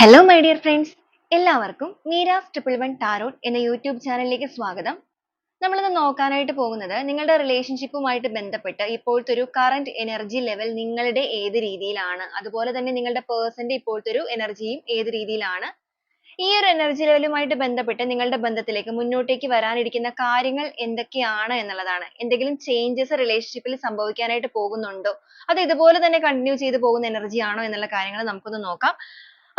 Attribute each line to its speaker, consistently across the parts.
Speaker 1: Hello my dear friends എല്ലാവർക്കും Meera's triple one tarot എന്ന YouTube ചാനലിലേക്ക് സ്വാഗതം. നമ്മളിന്ന് നോക്കാനായിട്ട് പോകുന്നത് നിങ്ങളുടെ റിലേഷൻഷിപ്പുമായിട്ട് ബന്ധപ്പെട്ട് ഇപ്പോഴത്തെ ഒരു കറന്റ് എനർജി ലെവൽ നിങ്ങളുടെ ഏത് രീതിയിലാണ്? അതുപോലെ തന്നെ നിങ്ങളുടെ പേഴ്സന്റെ ഇപ്പോഴത്തെ ഒരു എനർജിയും ഏത് രീതിയിലാണ്? ഈ ഒരു എനർജി ലെവലുമായിട്ട് ബന്ധപ്പെട്ട് നിങ്ങളുടെ ബന്ധത്തിലേക്ക് മുന്നോട്ടേക്ക് വരാനിരിക്കുന്ന കാര്യങ്ങൾ എന്തൊക്കെയാണ് എന്നുള്ളതാണ്. എന്തെങ്കിലും ചേഞ്ചസ് റിലേഷൻഷിപ്പിൽ സംഭവിക്കാനായിട്ട് പോകുന്നുണ്ടോ? അത് ഇതുപോലെ തന്നെ കണ്ടിന്യൂ ചെയ്തു പോകുന്ന എനർജി ആണോ എന്നുള്ള കാര്യങ്ങൾ നമുക്കൊന്ന് നോക്കാം.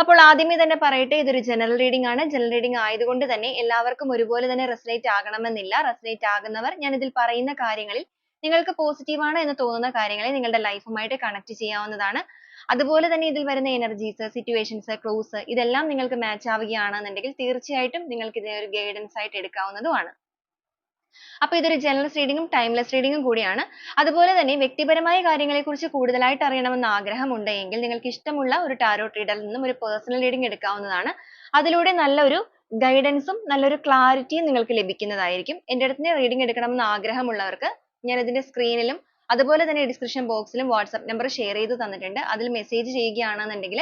Speaker 1: അപ്പോൾ ആദ്യമേ തന്നെ പറയട്ടെ ഇതൊരു ജനറൽ റീഡിംഗ് ആണ്. ജനറൽ റീഡിംഗ് ആയതുകൊണ്ട് തന്നെ എല്ലാവർക്കും ഒരുപോലെ തന്നെ റെസലേറ്റ് ആകണമെന്നില്ല. റെസലേറ്റ് ആകുന്നവർ ഞാൻ ഇതിൽ പറയുന്ന കാര്യങ്ങളിൽ നിങ്ങൾക്ക് പോസിറ്റീവ് ആണ് എന്ന് തോന്നുന്ന കാര്യങ്ങളെ നിങ്ങളുടെ ലൈഫുമായിട്ട് കണക്ട് ചെയ്യാവുന്നതാണ്. അതുപോലെ തന്നെ ഇതിൽ വരുന്ന എനർജീസ് സിറ്റുവേഷൻസ് ക്ലോസ് ഇതെല്ലാം നിങ്ങൾക്ക് മാച്ച് ആവുകയാണെന്നുണ്ടെങ്കിൽ തീർച്ചയായിട്ടും നിങ്ങൾക്ക് ഇതിനെ ഒരു ഗൈഡൻസ് ആയിട്ട് എടുക്കാവുന്നതുമാണ്. അപ്പോൾ ഇതൊരു ജനറൽ റീഡിംഗും ടൈംലെസ് റീഡിംഗും കൂടിയാണ്. അതുപോലെ തന്നെ വ്യക്തിപരമായ കാര്യങ്ങളെക്കുറിച്ച് കൂടുതലായിട്ട് അറിയണമെന്ന് ആഗ്രഹമുണ്ട് എങ്കിൽ നിങ്ങൾക്ക് ഇഷ്ടമുള്ള ഒരു ടാരോ ട്രീഡറിൽ നിന്നും ഒരു പേഴ്സണൽ റീഡിംഗ് എടുക്കാവുന്നതാണ്. അതിലൂടെ നല്ലൊരു ഗൈഡൻസും നല്ലൊരു ക്ലാരിറ്റിയും നിങ്ങൾക്ക് ലഭിക്കുന്നതായിരിക്കും. എന്റെ അടുത്ത് റീഡിംഗ് എടുക്കണമെന്ന് ആഗ്രഹമുള്ളവർക്ക് ഞാൻ ഇതിന്റെ സ്ക്രീനിലും അതുപോലെ തന്നെ ഡിസ്ക്രിപ്ഷൻ ബോക്സിലും വാട്സ്ആപ്പ് നമ്പർ ഷെയർ ചെയ്ത് തന്നിട്ടുണ്ട്. അതിൽ മെസ്സേജ് ചെയ്യുകയാണെന്നുണ്ടെങ്കിൽ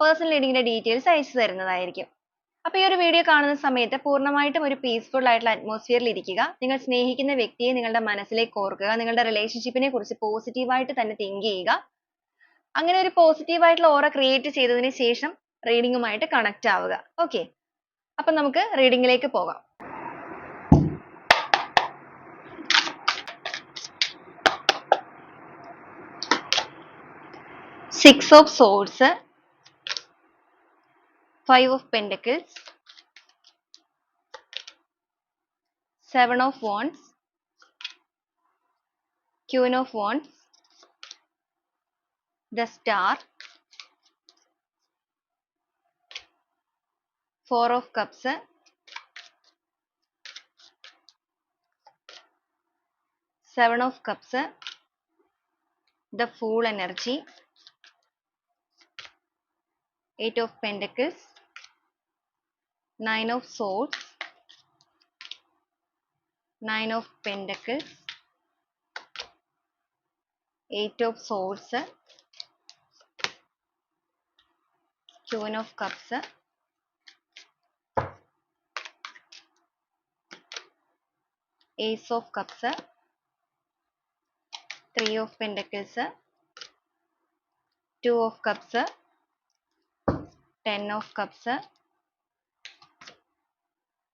Speaker 1: പേഴ്സണൽ റീഡിങ്ങിന്റെ ഡീറ്റെയിൽസ് അയച്ചു തരുന്നതായിരിക്കും. അപ്പോൾ ഈ ഒരു വീഡിയോ കാണുന്ന സമയത്ത് പൂർണമായിട്ടും ഒരു പീസ്ഫുൾ ആയിട്ടുള്ള അറ്റ്മോസ്ഫിയറിൽ ഇരിക്കുക. നിങ്ങൾ സ്നേഹിക്കുന്ന വ്യക്തിയെ നിങ്ങളുടെ മനസ്സിലേക്ക് ഓർക്കുക. നിങ്ങളുടെ റിലേഷൻഷിപ്പിനെ കുറിച്ച് പോസിറ്റീവായിട്ട് തന്നെ തിങ്ക് ചെയ്യുക. അങ്ങനെ ഒരു പോസിറ്റീവ് ആയിട്ടുള്ള ഓറ ക്രിയേറ്റ് ചെയ്തതിന് ശേഷം റീഡിങ്ങുമായിട്ട് കണക്ട് ആവുക. ഓക്കെ അപ്പം നമുക്ക് റീഡിങ്ങിലേക്ക് പോകാം. Six of swords 5 of pentacles, 7 of wands, queen of wands, the star, 4 of cups, seven of cups the fool energy eight of pentacles nine of swords. Nine of pentacles. Eight of swords. Queen of cups. Ace of cups. Three of pentacles. Two of cups. Ten of cups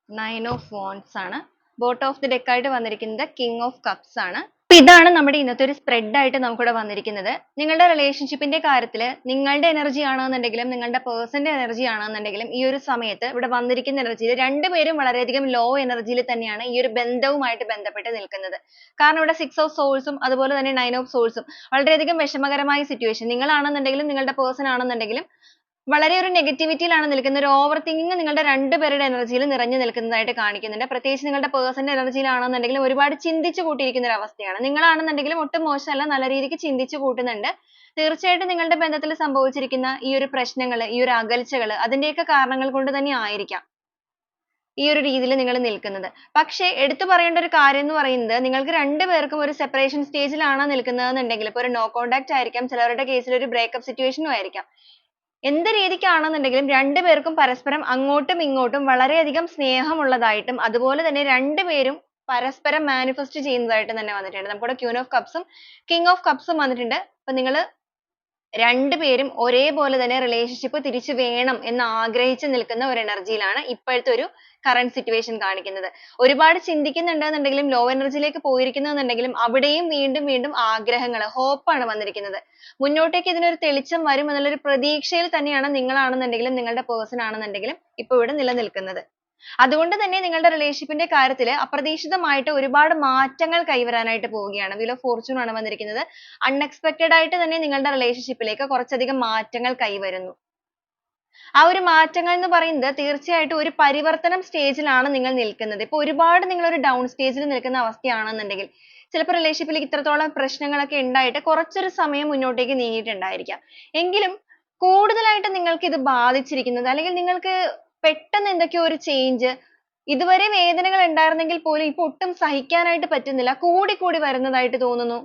Speaker 1: nine of wands ആണ്. Bottom of the deck ആയിട്ട് വന്നിരിക്കുന്നത് king of cups ആണ്. അപ്പൊ ഇതാണ് നമ്മുടെ ഇന്നത്തെ ഒരു spread ആയിട്ട് നമുക്കിവിടെ വന്നിരിക്കുന്നത്. നിങ്ങളുടെ റിലേഷൻഷിപ്പിന്റെ കാര്യത്തിൽ നിങ്ങളുടെ എനർജി ആണെന്നുണ്ടെങ്കിലും നിങ്ങളുടെ പേഴ്സന്റെ എനർജി ആണെന്നുണ്ടെങ്കിലും ഈ ഒരു സമയത്ത് ഇവിടെ വന്നിരിക്കുന്ന എനർജിയിൽ രണ്ടുപേരും വളരെയധികം ലോ എനർജിയിൽ തന്നെയാണ് ഈ ഒരു ബന്ധവുമായിട്ട് ബന്ധപ്പെട്ട് നിൽക്കുന്നത്. കാരണം ഇവിടെ സിക്സ് ഓഫ് സോൾസും അതുപോലെ തന്നെ നയൻ ഓഫ് സോൾസും വളരെയധികം വിഷമകരമായ സിറ്റുവേഷൻ നിങ്ങളാണെന്നുണ്ടെങ്കിലും നിങ്ങളുടെ പേഴ്സൺ ആണെന്നുണ്ടെങ്കിലും വളരെ ഒരു നെഗറ്റിവിറ്റിയിലാണ് നിൽക്കുന്നത്. ഒരു തിങ്കിങ് നിങ്ങളുടെ രണ്ടുപേരുടെ എനർജിയിൽ നിറഞ്ഞു നിൽക്കുന്നതായിട്ട് കാണിക്കുന്നുണ്ട്. പ്രത്യേകിച്ച് നിങ്ങളുടെ പേഴ്സന്റെ എനർജിയിലാണെന്നുണ്ടെങ്കിൽ ഒരുപാട് ചിന്തിച്ചു കൂട്ടിയിരിക്കുന്ന ഒരു അവസ്ഥയാണ്. നിങ്ങൾ നിങ്ങളാണെന്നുണ്ടെങ്കിലും ഒട്ടും മോശമല്ല നല്ല രീതിക്ക് ചിന്തിച്ചു കൂട്ടുന്നുണ്ട്. തീർച്ചയായിട്ടും നിങ്ങളുടെ ബന്ധത്തിൽ സംഭവിച്ചിരിക്കുന്ന ഈ ഒരു പ്രശ്നങ്ങൾ ഈ ഒരു അകൽച്ചകൾ അതിന്റെയൊക്കെ കാരണങ്ങൾ കൊണ്ട് തന്നെ ആയിരിക്കാം ഈ ഒരു രീതിയിൽ നിങ്ങൾ നിൽക്കുന്നത്. പക്ഷേ എടുത്തു പറയേണ്ട ഒരു കാര്യം എന്ന് പറയുന്നത് നിങ്ങൾക്ക് രണ്ടുപേർക്കും ഒരു സെപ്പറേഷൻ സ്റ്റേജിലാണ് നിൽക്കുന്നതെന്നുണ്ടെങ്കിൽ ഇപ്പോൾ ഒരു നോ contact ആയിരിക്കാം. ചിലവരുടെ കേസിൽ ഒരു ബ്രേക്കപ്പ് സിറ്റുവേഷനും ആയിരിക്കാം. എന്ത് രീതിക്കാണെന്നുണ്ടെങ്കിലും രണ്ടുപേർക്കും പരസ്പരം അങ്ങോട്ടും ഇങ്ങോട്ടും വളരെയധികം സ്നേഹമുള്ളതായിട്ടും അതുപോലെ തന്നെ രണ്ടുപേരും പരസ്പരം manifest ചെയ്യുന്നതായിട്ടും തന്നെ വന്നിട്ടുണ്ട്. നമുക്കിവിടെ cups ഉം king of cups ഉം വന്നിട്ടുണ്ട്. അപ്പോൾ നിങ്ങൾ രണ്ടുപേരും ഒരേപോലെ തന്നെ റിലേഷൻഷിപ്പ് തിരിച്ചു വേണം എന്ന് ആഗ്രഹിച്ചു നിൽക്കുന്ന ഒരു എനർജിയിലാണ് ഇപ്പോഴത്തെ ഒരു current സിറ്റുവേഷൻ കാണിക്കുന്നത്. ഒരുപാട് ചിന്തിക്കുന്നുണ്ടെന്നുണ്ടെങ്കിലും ലോ എനർജിയിലേക്ക് പോയിരിക്കുന്നുണ്ടെങ്കിലും അവിടെയും വീണ്ടും വീണ്ടും ആഗ്രഹങ്ങൾ ഹോപ്പാണ് വന്നിരിക്കുന്നത്. മുന്നോട്ടേക്ക് ഇതിനൊരു തെളിച്ചം വരും എന്നുള്ളൊരു പ്രതീക്ഷയിൽ തന്നെയാണ് നിങ്ങളാണെന്നുണ്ടെങ്കിലും നിങ്ങളുടെ പേഴ്സൺ ആണെന്നുണ്ടെങ്കിലും ഇപ്പോ ഇവിടെ നിലനിൽക്കുന്നത്. അതുകൊണ്ട് തന്നെ നിങ്ങളുടെ റിലേഷൻഷിപ്പിന്റെ കാര്യത്തിൽ അപ്രതീക്ഷിതമായിട്ട് ഒരുപാട് മാറ്റങ്ങൾ കൈവരാനായിട്ട് പോവുകയാണ്. വീൽ ഓഫ് ഫോർച്യൂൺ ആണ് വന്നിരിക്കുന്നത്. അൺഎക്സ്പെക്റ്റഡ് ആയിട്ട് തന്നെ നിങ്ങളുടെ റിലേഷൻഷിപ്പിലേക്ക് കുറച്ചധികം മാറ്റങ്ങൾ കൈവരുന്നു. ആ ഒരു മാറ്റങ്ങൾ എന്ന് പറയുന്നത് തീർച്ചയായിട്ടും ഒരു പരിവർത്തനം സ്റ്റേജിലാണ് നിങ്ങൾ നിൽക്കുന്നത്. ഇപ്പൊ ഒരുപാട് നിങ്ങൾ ഒരു ഡൗൺ സ്റ്റേജിൽ നിൽക്കുന്ന അവസ്ഥയാണെന്നുണ്ടെങ്കിൽ ചിലപ്പോൾ റിലേഷൻഷിപ്പിൽ ഇത്രത്തോളം പ്രശ്നങ്ങളൊക്കെ ഉണ്ടായിട്ട് കുറച്ചൊരു സമയം മുന്നോട്ടേക്ക് നീങ്ങിയിട്ടുണ്ടായിരിക്കാം. എങ്കിലും കൂടുതലായിട്ട് നിങ്ങൾക്ക് ഇത് ബാധിച്ചിരിക്കുന്നത് അല്ലെങ്കിൽ നിങ്ങൾക്ക് പെട്ടെന്ന് എന്തൊക്കെയോ ഒരു change. ഇതുവരെ വേദനകൾ ഉണ്ടായിരുന്നെങ്കിൽ പോലും ഇപ്പൊ ഒട്ടും സഹിക്കാനായിട്ട് പറ്റുന്നില്ല. കൂടി കൂടി വരുന്നതായിട്ട് തോന്നുന്നു.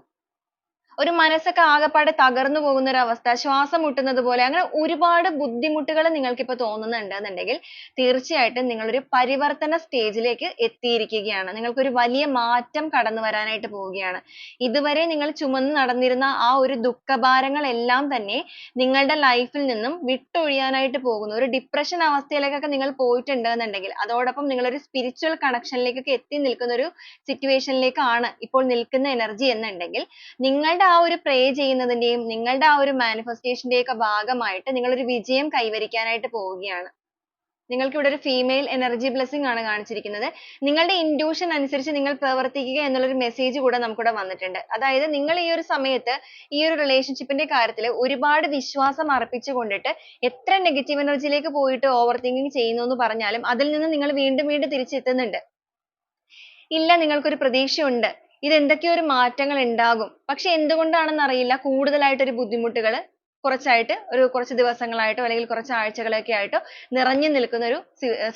Speaker 1: ഒരു മനസ്സൊക്കെ ആകപ്പാടെ തകർന്നു പോകുന്ന ഒരു അവസ്ഥ ശ്വാസം മുട്ടുന്നത് പോലെ അങ്ങനെ ഒരുപാട് ബുദ്ധിമുട്ടുകൾ നിങ്ങൾക്ക് ഇപ്പോൾ തോന്നുന്നുണ്ട് എന്നുണ്ടെങ്കിൽ തീർച്ചയായിട്ടും നിങ്ങൾ ഒരു പരിവർത്തന stage ലേക്ക് എത്തിയിരിക്കുകയാണ്. നിങ്ങൾക്ക് ഒരു വലിയ മാറ്റം കടന്നു വരാനായിട്ട് പോവുകയാണ്. ഇതുവരെ നിങ്ങൾ ചുമന്ന് നടന്നിരുന്ന ആ ഒരു ദുഃഖഭാരങ്ങൾ എല്ലാം തന്നെ നിങ്ങളുടെ life ൽ നിന്നും വിട്ടൊഴിയാനായിട്ട് പോകുന്നു. ഒരു depression അവസ്ഥയിലേക്കൊക്കെ നിങ്ങൾ പോയിട്ടുണ്ട് എന്നുണ്ടെങ്കിൽ അതോടൊപ്പം നിങ്ങൾ ഒരു spiritual connection എത്തി നിൽക്കുന്ന ഒരു situation ഇപ്പോൾ നിൽക്കുന്ന energy എന്നുണ്ടെങ്കിൽ നിങ്ങളുടെ ആ ഒരു പ്രേ ചെയ്യുന്നതിന്റെയും നിങ്ങളുടെ ആ ഒരു manifestation ഒക്കെ ഭാഗമായിട്ട് നിങ്ങൾ ഒരു വിജയം കൈവരിക്കാനായിട്ട് പോവുകയാണ്. നിങ്ങൾക്ക് ഇവിടെ ഒരു female energy blessing ആണ് കാണിച്ചിരിക്കുന്നത്. നിങ്ങളുടെ intuition അനുസരിച്ച് നിങ്ങൾ പ്രവർത്തിക്കുക എന്നുള്ള ഒരു message കൂടെ നമുക്കിവിടെ വന്നിട്ടുണ്ട്. അതായത് നിങ്ങൾ ഈ ഒരു സമയത്ത് ഈ ഒരു relationship ന്റെ കാര്യത്തിൽ ഒരുപാട് വിശ്വാസം അർപ്പിച്ചുകൊണ്ടിട്ട് എത്ര negative energy ലേക്ക് പോയിട്ട് overthinking ചെയ്യുന്നു എന്ന് പറഞ്ഞാലും അതിൽ നിന്ന് നിങ്ങൾ വീണ്ടും വീണ്ടും തിരിച്ചെത്തുന്നുണ്ട്. ഇല്ല നിങ്ങൾക്ക് ഒരു പ്രതീക്ഷയുണ്ട്. ഇത് ഒരു മാറ്റങ്ങൾ ഉണ്ടാകും. പക്ഷേ എന്തുകൊണ്ടാണെന്ന് അറിയില്ല കൂടുതലായിട്ട് ഒരു ബുദ്ധിമുട്ടുകൾ കുറച്ചായിട്ട് ഒരു കുറച്ച് ദിവസങ്ങളായിട്ടോ അല്ലെങ്കിൽ കുറച്ച് ആഴ്ചകളൊക്കെ ആയിട്ടോ നിറഞ്ഞു നിൽക്കുന്ന ഒരു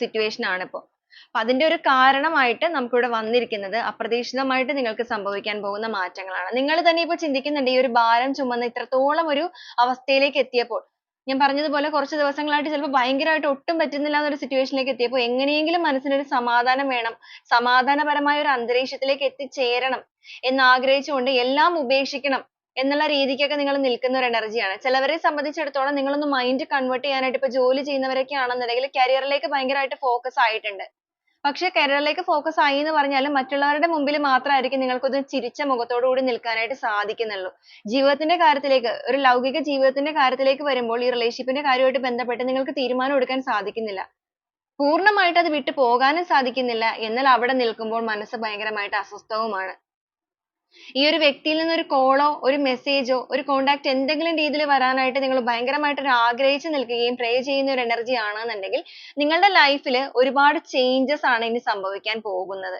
Speaker 1: situation ആണിപ്പോ. അപ്പൊ അതിന്റെ ഒരു കാരണമായിട്ട് നമുക്ക് ഇവിടെ വന്നിരിക്കുന്നത് അപ്രതീക്ഷിതമായിട്ട് നിങ്ങൾക്ക് സംഭവിക്കാൻ പോകുന്ന മാറ്റങ്ങളാണ്. നിങ്ങൾ തന്നെ ഇപ്പോൾ ചിന്തിക്കുന്നുണ്ട് ഈ ഒരു ഭാരം ചുമന്ന് ഇത്രത്തോളം ഒരു അവസ്ഥയിലേക്ക് എത്തിയപ്പോൾ ഞാൻ പറഞ്ഞതുപോലെ കുറച്ച് ദിവസങ്ങളായിട്ട് ചിലപ്പോൾ ഭയങ്കരമായിട്ട് ഒട്ടും പറ്റുന്നില്ല എന്നൊരു സിറ്റുവേഷനിലേക്ക് ലേക്ക് എത്തിയപ്പോൾ എങ്ങനെയെങ്കിലും മനസ്സിന് ഒരു സമാധാനം വേണം. സമാധാനപരമായ ഒരു അന്തരീക്ഷത്തിലേക്ക് എത്തിച്ചേരണം എന്ന് ആഗ്രഹിച്ചുകൊണ്ട് എല്ലാം ഉപേക്ഷിക്കണം എന്നുള്ള രീതിക്കൊക്കെ നിങ്ങൾ നിൽക്കുന്ന ഒരു ആണ്. ചിലവരെ സംബന്ധിച്ചിടത്തോളം നിങ്ങളൊന്ന് mind convert ചെയ്യാനായിട്ട് ഇപ്പോൾ ജോലി ചെയ്യുന്നവരൊക്കെ ആണെന്നുണ്ടെങ്കിൽ career ലേക്ക് ഭയങ്കരമായിട്ട് focus ആയിട്ടുണ്ട്. പക്ഷേ ഫോക്കസ് focus ആയി എന്ന് പറഞ്ഞാലും മറ്റുള്ളവരുടെ മുമ്പിൽ മാത്രമായിരിക്കും ഒരു ചിരിച്ച മുഖത്തോടു കൂടി നിൽക്കാനായിട്ട് സാധിക്കുന്നുള്ളൂ. ജീവിതത്തിന്റെ കാര്യത്തിലേക്ക് ഒരു ലൗകിക ജീവിതത്തിന്റെ കാര്യത്തിലേക്ക് വരുമ്പോൾ ഈ relationship ന്റെ ബന്ധപ്പെട്ട് നിങ്ങൾക്ക് തീരുമാനം എടുക്കാൻ സാധിക്കുന്നില്ല. പൂർണമായിട്ട് അത് വിട്ടു പോകാനും സാധിക്കുന്നില്ല. എന്നാൽ അവിടെ നിൽക്കുമ്പോൾ മനസ്സ് ഭയങ്കരമായിട്ട് അസ്വസ്ഥവുമാണ്. ഈ ഒരു വ്യക്തിയിൽ നിന്ന് ഒരു call ഓ ഒരു message ഓ ഒരു contact എന്തെങ്കിലും രീതിയിൽ വരാനായിട്ട് നിങ്ങൾ ഭയങ്കരമായിട്ട് ഒരു ആഗ്രഹിച്ചു നിൽക്കുകയും pray ചെയ്യുന്ന ഒരു energy ആണെന്നുണ്ടെങ്കിൽ നിങ്ങളുടെ life ഒരുപാട് changes ആണ് ഇനി സംഭവിക്കാൻ പോകുന്നത്.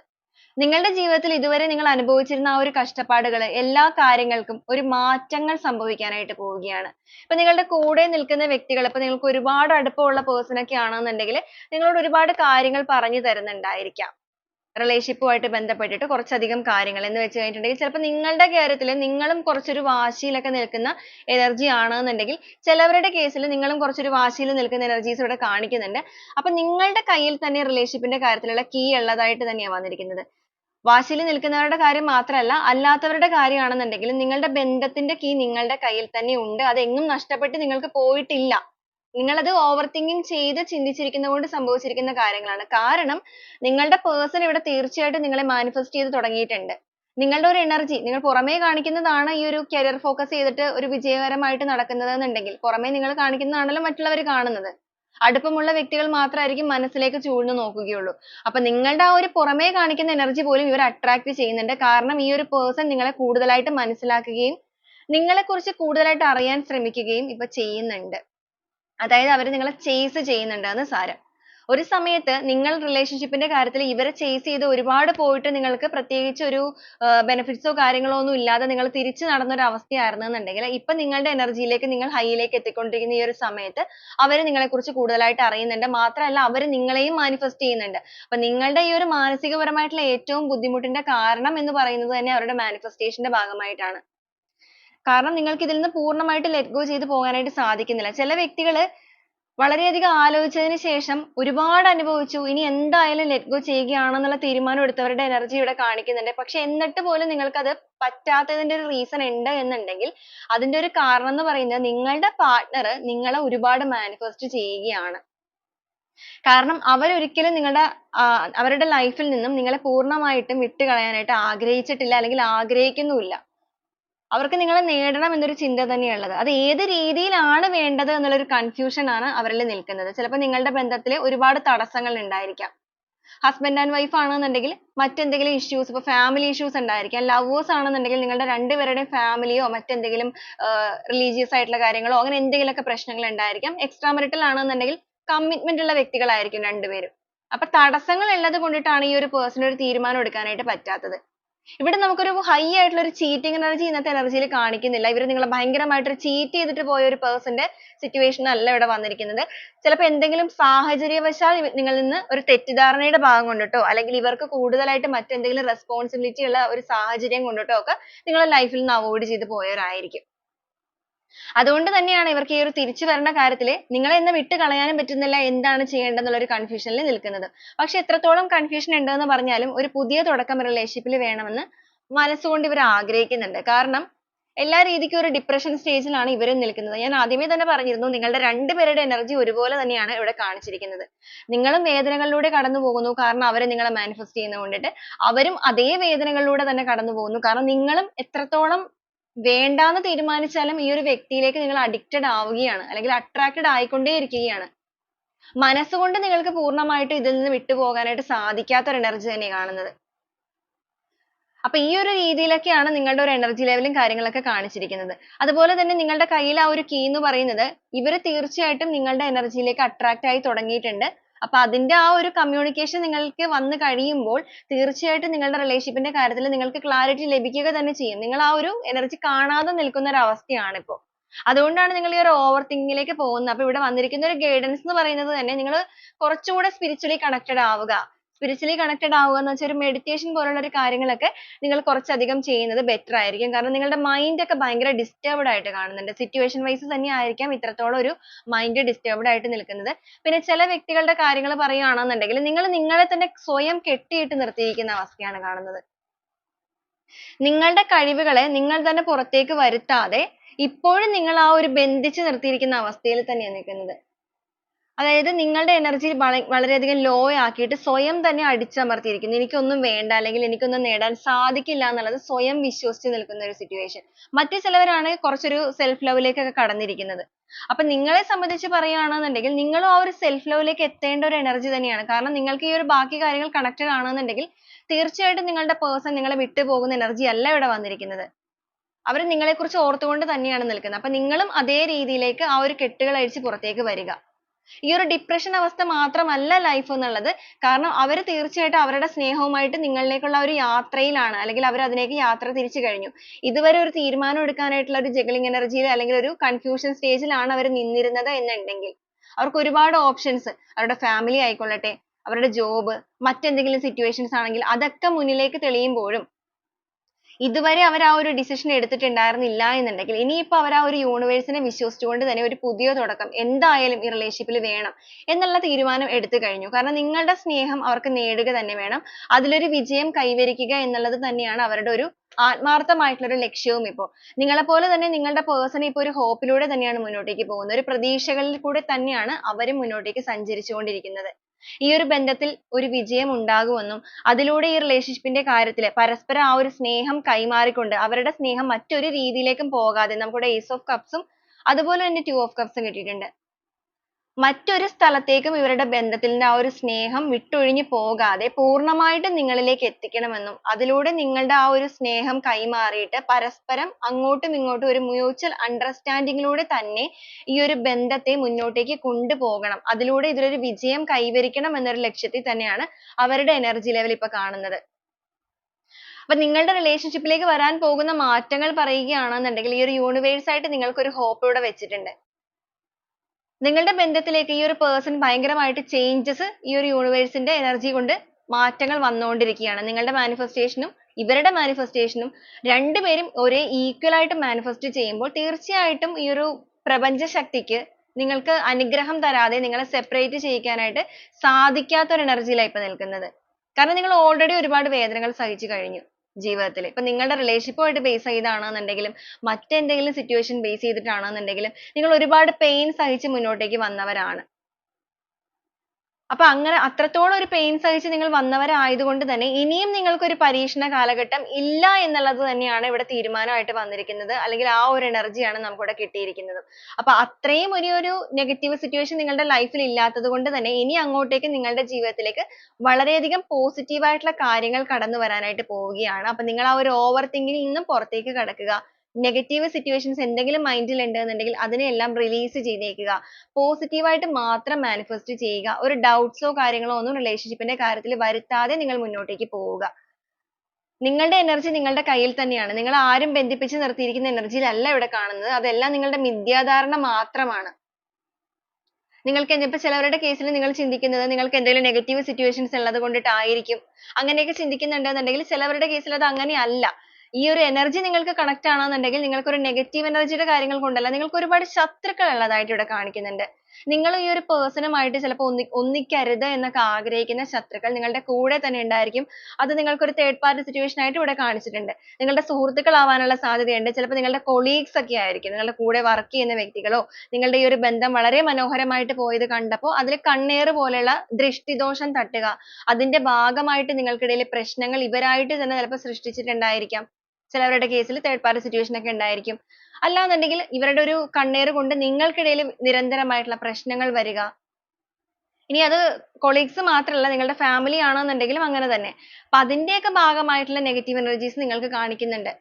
Speaker 1: നിങ്ങളുടെ ജീവിതത്തിൽ ഇതുവരെ നിങ്ങൾ അനുഭവിച്ചിരുന്ന ആ ഒരു കഷ്ടപ്പാടുകൾ എല്ലാ കാര്യങ്ങൾക്കും ഒരു മാറ്റങ്ങൾ സംഭവിക്കാനായിട്ട് പോവുകയാണ്. ഇപ്പൊ നിങ്ങളുടെ കൂടെ നിൽക്കുന്ന വ്യക്തികൾ ഇപ്പൊ നിങ്ങൾക്ക് ഒരുപാട് അടുപ്പമുള്ള person ഒക്കെ ആണെന്നുണ്ടെങ്കിൽ നിങ്ങളോട് ഒരുപാട് കാര്യങ്ങൾ പറഞ്ഞു തരുന്നുണ്ടായിരിക്കാം. ആയിട്ട് ബന്ധപ്പെട്ടിട്ട് കുറച്ചധികം കാര്യങ്ങൾ എന്ന് വെച്ച് കഴിഞ്ഞിട്ടുണ്ടെങ്കിൽ ചിലപ്പോൾ നിങ്ങളുടെ കാര്യത്തിൽ നിങ്ങളും കുറച്ചൊരു വാശിയിലൊക്കെ നിൽക്കുന്ന energy ആണെന്നുണ്ടെങ്കിൽ ചിലവരുടെ കേസിൽ നിങ്ങളും കുറച്ചൊരു വാശിയിൽ നിൽക്കുന്ന എനർജീസ് ഇവിടെ കാണിക്കുന്നുണ്ട്. അപ്പൊ നിങ്ങളുടെ കയ്യിൽ തന്നെ റിലേഷൻഷിപ്പിന്റെ ന്റെ കാര്യത്തിലുള്ള കീ ഉള്ളതായിട്ട് തന്നെയാണ് വന്നിരിക്കുന്നത്. വാശിയിൽ നിൽക്കുന്നവരുടെ കാര്യം മാത്രമല്ല അല്ലാത്തവരുടെ കാര്യമാണെന്നുണ്ടെങ്കിൽ നിങ്ങളുടെ ബന്ധത്തിന്റെ കീ നിങ്ങളുടെ കയ്യിൽ തന്നെ ഉണ്ട്. അതെങ്ങും നഷ്ടപ്പെട്ട് നിങ്ങൾക്ക് പോയിട്ടില്ല. നിങ്ങൾ അത് overthinking ചെയ്ത് ചിന്തിച്ചിരിക്കുന്നത് കൊണ്ട് സംഭവിച്ചിരിക്കുന്ന കാര്യങ്ങളാണ്. കാരണം നിങ്ങളുടെ person ഇവിടെ തീർച്ചയായിട്ടും നിങ്ങളെ manifest ചെയ്തു തുടങ്ങിയിട്ടുണ്ട്. നിങ്ങളുടെ ഒരു energy നിങ്ങൾ പുറമേ കാണിക്കുന്നതാണ് ഈ ഒരു career focus ചെയ്തിട്ട് ഒരു വിജയകരമായിട്ട് നടക്കുന്നത് എന്നുണ്ടെങ്കിൽ പുറമേ നിങ്ങൾ കാണിക്കുന്നതാണല്ലോ മറ്റുള്ളവർ കാണുന്നത്. അടുപ്പമുള്ള വ്യക്തികൾ മാത്രമായിരിക്കും മനസ്സിലേക്ക് ചൂഴ്ന്നു നോക്കുകയുള്ളൂ. അപ്പൊ നിങ്ങളുടെ ആ ഒരു പുറമേ കാണിക്കുന്ന energy പോലും ഇവർ attract ചെയ്യുന്നുണ്ട്. കാരണം ഈ ഒരു person നിങ്ങളെ കൂടുതലായിട്ട് മനസ്സിലാക്കുകയും നിങ്ങളെക്കുറിച്ച് കൂടുതലായിട്ട് അറിയാൻ ശ്രമിക്കുകയും ഇപ്പൊ ചെയ്യുന്നുണ്ട്. അതായത് അവർ നിങ്ങളെ chase ചെയ്യുന്നുണ്ട് എന്ന് സാരം. ഒരു സമയത്ത് നിങ്ങൾ റിലേഷൻഷിപ്പിന്റെ ന്റെ കാര്യത്തിൽ ഇവരെ chase ചെയ്ത് ഒരുപാട് പോയിട്ട് നിങ്ങൾക്ക് പ്രത്യേകിച്ച് ഒരു ഓ കാര്യങ്ങളോ ഒന്നും ഇല്ലാതെ നിങ്ങൾ തിരിച്ചു നടന്ന ഒരു അവസ്ഥയായിരുന്നു എന്നുണ്ടെങ്കിൽ ഇപ്പൊ നിങ്ങളുടെ എനർജിയിലേക്ക് ലേക്ക് നിങ്ങൾ ഹൈയിലേക്ക് ലേക്ക് എത്തിക്കൊണ്ടിരിക്കുന്ന ഈ ഒരു സമയത്ത് അവർ നിങ്ങളെക്കുറിച്ച് കൂടുതലായിട്ട് അറിയുന്നുണ്ട്. മാത്രമല്ല അവർ നിങ്ങളെയും മാനിഫെസ്റ്റ് ചെയ്യുന്നുണ്ട്. അപ്പൊ നിങ്ങളുടെ ഈ ഒരു മാനസികപരമായിട്ടുള്ള ഏറ്റവും ബുദ്ധിമുട്ടിന്റെ കാരണം എന്ന് പറയുന്നത് തന്നെ അവരുടെ മാനിഫെസ്റ്റേഷന്റെ ന്റെ ഭാഗമായിട്ടാണ്. കാരണം നിങ്ങൾക്ക് ഇതിൽ നിന്ന് പൂർണമായിട്ട് ലെറ്റ് ഗോ ചെയ്ത് പോകാനായിട്ട് സാധിക്കുന്നില്ല. ചില വ്യക്തികൾ വളരെയധികം ആലോചിച്ചതിന് ശേഷം ഒരുപാട് അനുഭവിച്ചു ഇനി എന്തായാലും ലെറ്റ് ഗോ ചെയ്യുകയാണെന്നുള്ള തീരുമാനം എടുത്തവരുടെ എനർജി ഇവിടെ കാണിക്കുന്നുണ്ട്. പക്ഷെ എന്നിട്ട് പോലും നിങ്ങൾക്ക് അത് പറ്റാത്തതിന്റെ ഒരു റീസൺ ഉണ്ട് എന്നുണ്ടെങ്കിൽ അതിന്റെ ഒരു കാരണം എന്ന് പറയുന്നത് നിങ്ങളുടെ പാർട്ണർ നിങ്ങളെ ഒരുപാട് മാനിഫെസ്റ്റ് ചെയ്യുകയാണ്. കാരണം അവർ ഒരിക്കലും നിങ്ങളുടെ അവരുടെ ലൈഫിൽ നിന്നും നിങ്ങളെ പൂർണമായിട്ടും വിട്ടുകളയാനായിട്ട് ആഗ്രഹിച്ചിട്ടില്ല അല്ലെങ്കിൽ ആഗ്രഹിക്കുന്നുമില്ല. അവർക്ക് നിങ്ങളെ നേടണം എന്നൊരു ചിന്ത തന്നെയാ ഉള്ളത്. അത് ഏത് രീതിയിലാണ് വേണ്ടത് എന്നുള്ള ഒരു confusion ആണ് അവരിൽ നിൽക്കുന്നത്. ചിലപ്പോൾ നിങ്ങളുടെ ബന്ധത്തിൽ ഒരുപാട് തടസ്സങ്ങൾ ഉണ്ടായിരിക്കാം. husband and wife ആണെന്നുണ്ടെങ്കിൽ മറ്റെന്തെങ്കിലും issues ഇപ്പൊ family issues ഉണ്ടായിരിക്കാം. lovers ആണെന്നുണ്ടെങ്കിൽ നിങ്ങളുടെ രണ്ടുപേരുടെയും family യോ മറ്റെന്തെങ്കിലും religious ആയിട്ടുള്ള കാര്യങ്ങളോ അങ്ങനെ എന്തെങ്കിലും ഒക്കെ പ്രശ്നങ്ങൾ ഉണ്ടായിരിക്കാം. extra marital ആണെന്നുണ്ടെങ്കിൽ commitment ഉള്ള വ്യക്തികളായിരിക്കും രണ്ടുപേരും. അപ്പോൾ തടസ്സങ്ങൾ ഉള്ളത് കൊണ്ടിട്ടാണ് ഈ ഒരു person ഒരു തീരുമാനം എടുക്കാനായിട്ട് പറ്റാത്തത്. ഇവിടെ നമുക്കൊരു high ആയിട്ടുള്ള ഒരു cheating energy ഇന്നത്തെ energy യിൽ കാണിക്കുന്നില്ല. ഇവർ നിങ്ങളെ ഭയങ്കരമായിട്ട് cheat ചെയ്തിട്ട് പോയ ഒരു person ന്റെ situation അല്ല ഇവിടെ വന്നിരിക്കുന്നത്. ചിലപ്പോൾ എന്തെങ്കിലും സാഹചര്യവശാൽ നിങ്ങളിൽ നിന്ന് ഒരു തെറ്റിദ്ധാരണയുടെ ഭാഗം കൊണ്ടിട്ടോ അല്ലെങ്കിൽ ഇവർക്ക് കൂടുതലായിട്ട് മറ്റെന്തെങ്കിലും responsibility ഉള്ള ഒരു സാഹചര്യം കൊണ്ടിട്ടോ ഒക്കെ നിങ്ങളെ life ൽ നിന്ന് avoid ചെയ്ത് പോയവരായിരിക്കും. അതുകൊണ്ട് തന്നെയാണ് ഇവർക്ക് ഈ ഒരു തിരിച്ചു വരേണ്ട കാര്യത്തിൽ നിങ്ങളെ എന്ന വിട്ടു കളയാനും പറ്റുന്നില്ല എന്താണ് ചെയ്യേണ്ടത് എന്നുള്ള ഒരു confusion ൽ നിൽക്കുന്നത്. പക്ഷെ എത്രത്തോളം confusion ഉണ്ട് എന്ന് പറഞ്ഞാലും ഒരു പുതിയ തുടക്കം relationship ൽ വേണമെന്ന് മനസ്സുകൊണ്ട് ഇവർ ആഗ്രഹിക്കുന്നുണ്ട്. കാരണം എല്ലാ രീതിക്കും ഒരു depression stage ഇവരും നിൽക്കുന്നത്. ഞാൻ ആദ്യമേ തന്നെ പറഞ്ഞിരുന്നു നിങ്ങളുടെ രണ്ടുപേരുടെ energy ഒരുപോലെ തന്നെയാണ് ഇവിടെ കാണിച്ചിരിക്കുന്നത്. നിങ്ങളും വേദനകളിലൂടെ കടന്നു പോകുന്നു കാരണം അവർ നിങ്ങളെ manifest ചെയ്യുന്നത് കൊണ്ടിട്ട് അവരും അതേ വേദനകളിലൂടെ തന്നെ കടന്നു പോകുന്നു. കാരണം നിങ്ങളും എത്രത്തോളം വേണ്ടാന്ന് തീരുമാനിച്ചാലും ഈ ഒരു വ്യക്തിയിലേക്ക് നിങ്ങൾ addicted ആവുകയാണ് അല്ലെങ്കിൽ attracted ആയിക്കൊണ്ടേയിരിക്കുകയാണ്. മനസ്സുകൊണ്ട് നിങ്ങൾക്ക് പൂർണമായിട്ട് ഇതിൽ നിന്ന് വിട്ടുപോകാനായിട്ട് സാധിക്കാത്ത ഒരു energy തന്നെയാണ് കാണുന്നത്. അപ്പോൾ ഈ ഒരു രീതിയിലൊക്കെയാണ് നിങ്ങളുടെ ഒരു energy level ഉം കാര്യങ്ങളൊക്കെ കാണിച്ചിരിക്കുന്നത്. അതുപോലെ തന്നെ നിങ്ങളുടെ കയ്യിൽ ആ ഒരു key എന്ന് പറയുന്നത് ഇവർ തീർച്ചയായിട്ടും നിങ്ങളുടെ energy യിലേക്ക് attract ആയി തുടങ്ങിയിട്ടുണ്ട്. അപ്പോൾ അതിന്റെ ആ ഒരു communication നിങ്ങൾക്ക് വന്നു കഴിയുമ്പോൾ തീർച്ചയായിട്ടും നിങ്ങളുടെ relationship ന്റെ കാര്യത്തിൽ നിങ്ങൾക്ക് clarity ലഭിക്കുക തന്നെ ചെയ്യും. നിങ്ങൾ ആ ഒരു energy കാണാതെ നിൽക്കുന്ന ഒരു അവസ്ഥയാണ് ഇപ്പോൾ. അതുകൊണ്ടാണ് നിങ്ങൾ ഈ ഒരു overthinking ലേക്ക് പോകുന്നത്. അപ്പൊ ഇവിടെ വന്നിരിക്കുന്ന ഒരു guidance എന്ന് പറയുന്നത് തന്നെ നിങ്ങൾ കുറച്ചുകൂടെ spiritually connected ആവുക. Spiritually connected ആവുക എന്ന് വെച്ചാൽ ഒരു meditation പോലുള്ള ഒരു കാര്യങ്ങളൊക്കെ നിങ്ങൾ കുറച്ചധികം ചെയ്യുന്നത് better ആയിരിക്കും. കാരണം നിങ്ങളുടെ mind ഒക്കെ ഭയങ്കര disturbed ആയിട്ട് കാണുന്നുണ്ട്. situation wise തന്നെ ആയിരിക്കാം ഇത്രത്തോളം ഒരു mind disturbed ആയിട്ട് നിൽക്കുന്നത്. പിന്നെ ചില വ്യക്തികളുടെ കാര്യങ്ങൾ പറയുകയാണെന്നുണ്ടെങ്കിൽ നിങ്ങൾ നിങ്ങളെ തന്നെ സ്വയം കെട്ടിയിട്ട് നിർത്തിയിരിക്കുന്ന അവസ്ഥയാണ് കാണുന്നത്. നിങ്ങളുടെ കഴിവുകളെ നിങ്ങൾ തന്നെ പുറത്തേക്ക് വരുത്താതെ ഇപ്പോഴും നിങ്ങൾ ആ ഒരു ബന്ധിച്ച് നിർത്തിയിരിക്കുന്ന അവസ്ഥയിൽ തന്നെയാണ് നിൽക്കുന്നത്. അതായത് നിങ്ങളുടെ എനർജി വളരെ വളരെയധികം ലോ ആക്കിയിട്ട് സ്വയം തന്നെ അടിച്ചമർത്തിയിരിക്കുന്നു. എനിക്കൊന്നും വേണ്ട അല്ലെങ്കിൽ എനിക്കൊന്നും നേടാൻ സാധിക്കില്ല എന്നുള്ളത് സ്വയം വിശ്വസിച്ച് നിൽക്കുന്ന ഒരു situation. മറ്റു ചിലവരാണ് കുറച്ചൊരു self love കടന്നിരിക്കുന്നത്. അപ്പോൾ നിങ്ങളെ സംബന്ധിച്ച് പറയുകയാണെന്നുണ്ടെങ്കിൽ നിങ്ങളും ആ ഒരു self love ലേക്ക് എത്തേണ്ട ഒരു energy തന്നെയാണ്. കാരണം നിങ്ങൾക്ക് ഈ ഒരു ബാക്കി കാര്യങ്ങൾ connected ആണെന്നുണ്ടെങ്കിൽ തീർച്ചയായിട്ടും നിങ്ങളുടെ person നിങ്ങളെ വിട്ടു പോകുന്ന energy അല്ല ഇവിടെ വന്നിരിക്കുന്നത്. അവർ നിങ്ങളെക്കുറിച്ച് ഓർത്തുകൊണ്ട് തന്നെയാണ് നിൽക്കുന്നത്. അപ്പോൾ നിങ്ങളും അതേ രീതിയിലേക്ക് ആ ഒരു കെട്ടുകൾ അഴിച്ച് പുറത്തേക്ക് വരിക. ഈ ഒരു depression അവസ്ഥ മാത്രമല്ല life എന്നുള്ളത്. കാരണം അവർ തീർച്ചയായിട്ടും അവരുടെ സ്നേഹവുമായിട്ട് നിങ്ങളിലേക്കുള്ള ഒരു യാത്രയിലാണ് അല്ലെങ്കിൽ അവർ അതിലേക്ക് യാത്ര തിരിച്ചു കഴിഞ്ഞു. ഇതുവരെ ഒരു തീരുമാനം എടുക്കാനായിട്ടുള്ള ഒരു juggling energy യിൽ അല്ലെങ്കിൽ ഒരു confusion stage ലാണ് അവർ നിന്നിരുന്നത് എന്നുണ്ടെങ്കിൽ അവർക്ക് ഒരുപാട് options അവരുടെ family ആയിക്കൊള്ളട്ടെ, അവരുടെ job, മറ്റെന്തെങ്കിലും situations ആണെങ്കിൽ അതൊക്കെ മുന്നിലേക്ക് തെളിയുമ്പോഴും ഇതുവരെ അവർ ആ ഒരു decision എടുത്തിട്ടുണ്ടായിരുന്നില്ല എന്നുണ്ടെങ്കിൽ ഇനിയിപ്പോൾ അവർ ആ ഒരു യൂണിവേഴ്സിനെ വിശ്വസിച്ചുകൊണ്ട് തന്നെ ഒരു പുതിയ തുടക്കം എന്തായാലും ഈ റിലേഷൻഷിപ്പിൽ വേണം എന്നുള്ള തീരുമാനം എടുത്തു കഴിഞ്ഞു. കാരണം നിങ്ങളുടെ സ്നേഹം അവർക്ക് നേടുക തന്നെ വേണം. അതിലൊരു വിജയം കൈവരിക്കുക എന്നുള്ളത് തന്നെയാണ് അവരുടെ ഒരു ആത്മാർത്ഥമായിട്ടുള്ള ഒരു ലക്ഷ്യവും ഇപ്പോൾ. നിങ്ങളെപ്പോലെ തന്നെ നിങ്ങളുടെ person ഇപ്പോൾ ഒരു ഹോപ്പിലൂടെ ലൂടെ തന്നെയാണ് മുന്നോട്ടേക്ക് പോകുന്നത്. ഒരു പ്രതീക്ഷകളിൽ കൂടെ തന്നെയാണ് അവരും മുന്നോട്ടേക്ക് സഞ്ചരിച്ചുകൊണ്ടിരിക്കുന്നത്. ഈ ഒരു ബന്ധത്തിൽ ഒരു വിജയം ഉണ്ടാകുമെന്നും അതിലൂടെ ഈ റിലേഷൻഷിപ്പിന്റെ ന്റെ കാര്യത്തിൽ പരസ്പരം ആ ഒരു സ്നേഹം കൈമാറിക്കൊണ്ട് അവരുടെ സ്നേഹം മറ്റൊരു രീതിയിലേക്കും പോകാതെ നമുക്കിവിടെ ace of cups ഉം അതുപോലെ തന്നെ two of cups ഉം കിട്ടിയിട്ടുണ്ട്. മറ്റൊരു സ്ഥലത്തേക്കും ഇവരുടെ ബന്ധത്തിന്റെ ആ ഒരു സ്നേഹം വിട്ടൊഴിഞ്ഞു പോകാതെ പൂർണമായിട്ടും നിങ്ങളിലേക്ക് എത്തിക്കണമെന്നും അതിലൂടെ നിങ്ങളുടെ ആ ഒരു സ്നേഹം കൈമാറിയിട്ട് പരസ്പരം അങ്ങോട്ടും ഇങ്ങോട്ടും ഒരു mutual understanding ലൂടെ തന്നെ ഈ ഒരു ബന്ധത്തെ മുന്നോട്ടേക്ക് കൊണ്ടുപോകണം. അതിലൂടെ ഇതിലൊരു വിജയം കൈവരിക്കണം എന്നൊരു ലക്ഷ്യത്തിൽ തന്നെയാണ് അവരുടെ energy level ഇപ്പോൾ കാണുന്നത്. അപ്പോൾ നിങ്ങളുടെ relationship ലേക്ക് വരാൻ പോകുന്ന മാറ്റങ്ങൾ പറയുകയാണെന്നുണ്ടെങ്കിൽ ഈ ഒരു universe ആയിട്ട് നിങ്ങൾക്ക് ഒരു hope ഇവിടെ വെച്ചിട്ടുണ്ട്. നിങ്ങളുടെ ബന്ധത്തിലേക്ക് ഈ ഒരു person ഭയങ്കരമായിട്ട് changes ഈ ഒരു universe ന്റെ energy കൊണ്ട് മാറ്റങ്ങൾ വന്നുകൊണ്ടിരിക്കുകയാണ്. നിങ്ങളുടെ manifestation ഉം ഇവരുടെ manifestation ഉം രണ്ടുപേരും ഒരേ equal ആയിട്ട് manifest ചെയ്യുമ്പോൾ തീർച്ചയായിട്ടും ഈ ഒരു പ്രപഞ്ച ശക്തിക്ക് നിങ്ങൾക്ക് അനുഗ്രഹം തരാതെ നിങ്ങളെ separate ചെയ്യിക്കാനായിട്ട് സാധിക്കാത്ത ഒരു energy യിലാ ഇപ്പോൾ നിൽക്കുന്നത്. കാരണം നിങ്ങൾ already ഒരുപാട് വേദനകൾ സഹിച്ചു കഴിഞ്ഞു ജീവിതത്തിൽ. ഇപ്പൊ നിങ്ങളുടെ relationship ആയിട്ട് base ചെയ്താണെന്നുണ്ടെങ്കിലും മറ്റെന്തെങ്കിലും situation base ചെയ്തിട്ടാണെന്നുണ്ടെങ്കിലും നിങ്ങൾ ഒരുപാട് pain സഹിച്ച് മുന്നോട്ടേക്ക് വന്നവരാണ്. അപ്പോൾ അങ്ങനെ അത്രത്തോളം ഒരു pain സഹിച്ച് നിങ്ങൾ വന്നവരായതുകൊണ്ട് തന്നെ ഇനിയും നിങ്ങൾക്ക് ഒരു പരീക്ഷണ കാലഘട്ടം ഇല്ല എന്നുള്ളത് തന്നെയാണ് ഇവിടെ തീരുമാനമായിട്ട് വന്നിരിക്കുന്നത്. അല്ലെങ്കിൽ ആ ഒരു energy ആണ് നമുക്കിവിടെ കിട്ടിയിരിക്കുന്നത്. അപ്പോൾ അത്രയും ഒരു ഒരു negative situation നിങ്ങളുടെ life ൽ ഇല്ലാത്തതുകൊണ്ട് തന്നെ ഇനി അങ്ങോട്ടേക്ക് നിങ്ങളുടെ ജീവിതത്തിലേക്ക് വളരെയധികം positive ആയിട്ടുള്ള കാര്യങ്ങൾ കടന്നു വരാനായിട്ട് പോവുകയാണ്. അപ്പോൾ നിങ്ങൾ ആ ഒരു overthinking ൽ നിന്നും പുറത്തേക്ക് കടക്കുക. Negative സിറ്റുവേഷൻസ് എന്തെങ്കിലും മൈൻഡിൽ ഉണ്ടെന്നുണ്ടെങ്കിൽ അതിനെയെല്ലാം റിലീസ് ചെയ്തേക്കുക. പോസിറ്റീവ് ആയിട്ട് മാത്രം മാനിഫെസ്റ്റ് ചെയ്യുക. ഒരു ഡൗട്ട്സോ കാര്യങ്ങളോ ഒന്നും റിലേഷൻഷിപ്പിന്റെ കാര്യത്തിൽ വരുത്താതെ നിങ്ങൾ മുന്നോട്ടേക്ക് പോവുക. നിങ്ങളുടെ എനർജി നിങ്ങളുടെ കയ്യിൽ തന്നെയാണ് നിങ്ങൾ ആരും ബന്ധിപ്പിച്ച് നിർത്തിയിരിക്കുന്ന എനർജിയിലല്ല ഇവിടെ കാണുന്നത് അതെല്ലാം നിങ്ങളുടെ മിഥ്യാധാരണ മാത്രമാണ് നിങ്ങൾക്ക് ഇപ്പൊ ചിലവരുടെ കേസിൽ നിങ്ങൾ ചിന്തിക്കുന്നത് നിങ്ങൾക്ക് എന്തെങ്കിലും നെഗറ്റീവ് സിറ്റുവേഷൻസ് ഉള്ളത് കൊണ്ടിട്ടായിരിക്കും അങ്ങനെയൊക്കെ ചിന്തിക്കുന്നുണ്ടെന്നുണ്ടെങ്കിൽ ചിലവരുടെ കേസിൽ അത് അങ്ങനെയല്ല ഈ ഒരു energy നിങ്ങൾക്ക് connect ആണെന്നുണ്ടെങ്കിൽ നിങ്ങൾക്ക് ഒരു negative energy യുടെ കാര്യങ്ങൾ കൊണ്ടല്ല നിങ്ങൾക്ക് ഒരുപാട് ശത്രുക്കൾ ഉള്ളതായിട്ട് ഇവിടെ കാണിക്കുന്നുണ്ട്. നിങ്ങൾ ഈ ഒരു person പേഴ്സണുമായിട്ട് ചിലപ്പോൾ ഒന്നി ഒന്നിക്കരുത് എന്നൊക്കെ ആഗ്രഹിക്കുന്ന ശത്രുക്കൾ നിങ്ങളുടെ കൂടെ തന്നെ ഉണ്ടായിരിക്കും. അത് നിങ്ങൾക്ക് ഒരു third party situation ആയിട്ട് ഇവിടെ കാണിച്ചിട്ടുണ്ട്. നിങ്ങളുടെ സുഹൃത്തുക്കൾ ആവാനുള്ള സാധ്യതയുണ്ട്. ചിലപ്പോൾ നിങ്ങളുടെ colleagues ഒക്കെ ആയിരിക്കും. നിങ്ങളുടെ കൂടെ work ചെയ്യുന്ന വ്യക്തികളോ നിങ്ങളുടെ ഈ ഒരു ബന്ധം വളരെ മനോഹരമായിട്ട് പോയത് കണ്ടപ്പോൾ അതിൽ കണ്ണേറ് പോലെയുള്ള ദൃഷ്ടിദോഷം തട്ടുക. അതിന്റെ ഭാഗമായിട്ട് നിങ്ങൾക്കിടയിൽ പ്രശ്നങ്ങൾ ഇവരായിട്ട് തന്നെ ചിലപ്പോൾ സൃഷ്ടിച്ചിട്ടുണ്ടായിരിക്കാം. ചിലവരുടെ കേസിൽ തേർഡ് പാർട്ടി സിറ്റുവേഷൻ ഒക്കെ ഉണ്ടായിരിക്കും. അല്ലാന്നുണ്ടെങ്കിൽ ഇവരുടെ ഒരു കണ്ണേറ് കൊണ്ട് നിങ്ങൾക്കിടയിൽ നിരന്തരമായിട്ടുള്ള പ്രശ്നങ്ങൾ വരിക. ഇനി അത് കൊളീഗ്സ് മാത്രമല്ല നിങ്ങളുടെ ഫാമിലി ആണെന്നുണ്ടെങ്കിലും അങ്ങനെ തന്നെ. അപ്പൊ അതിന്റെയൊക്കെ ഭാഗമായിട്ടുള്ള നെഗറ്റീവ് എനർജീസ് നിങ്ങൾക്ക് കാണിക്കുന്നുണ്ട്.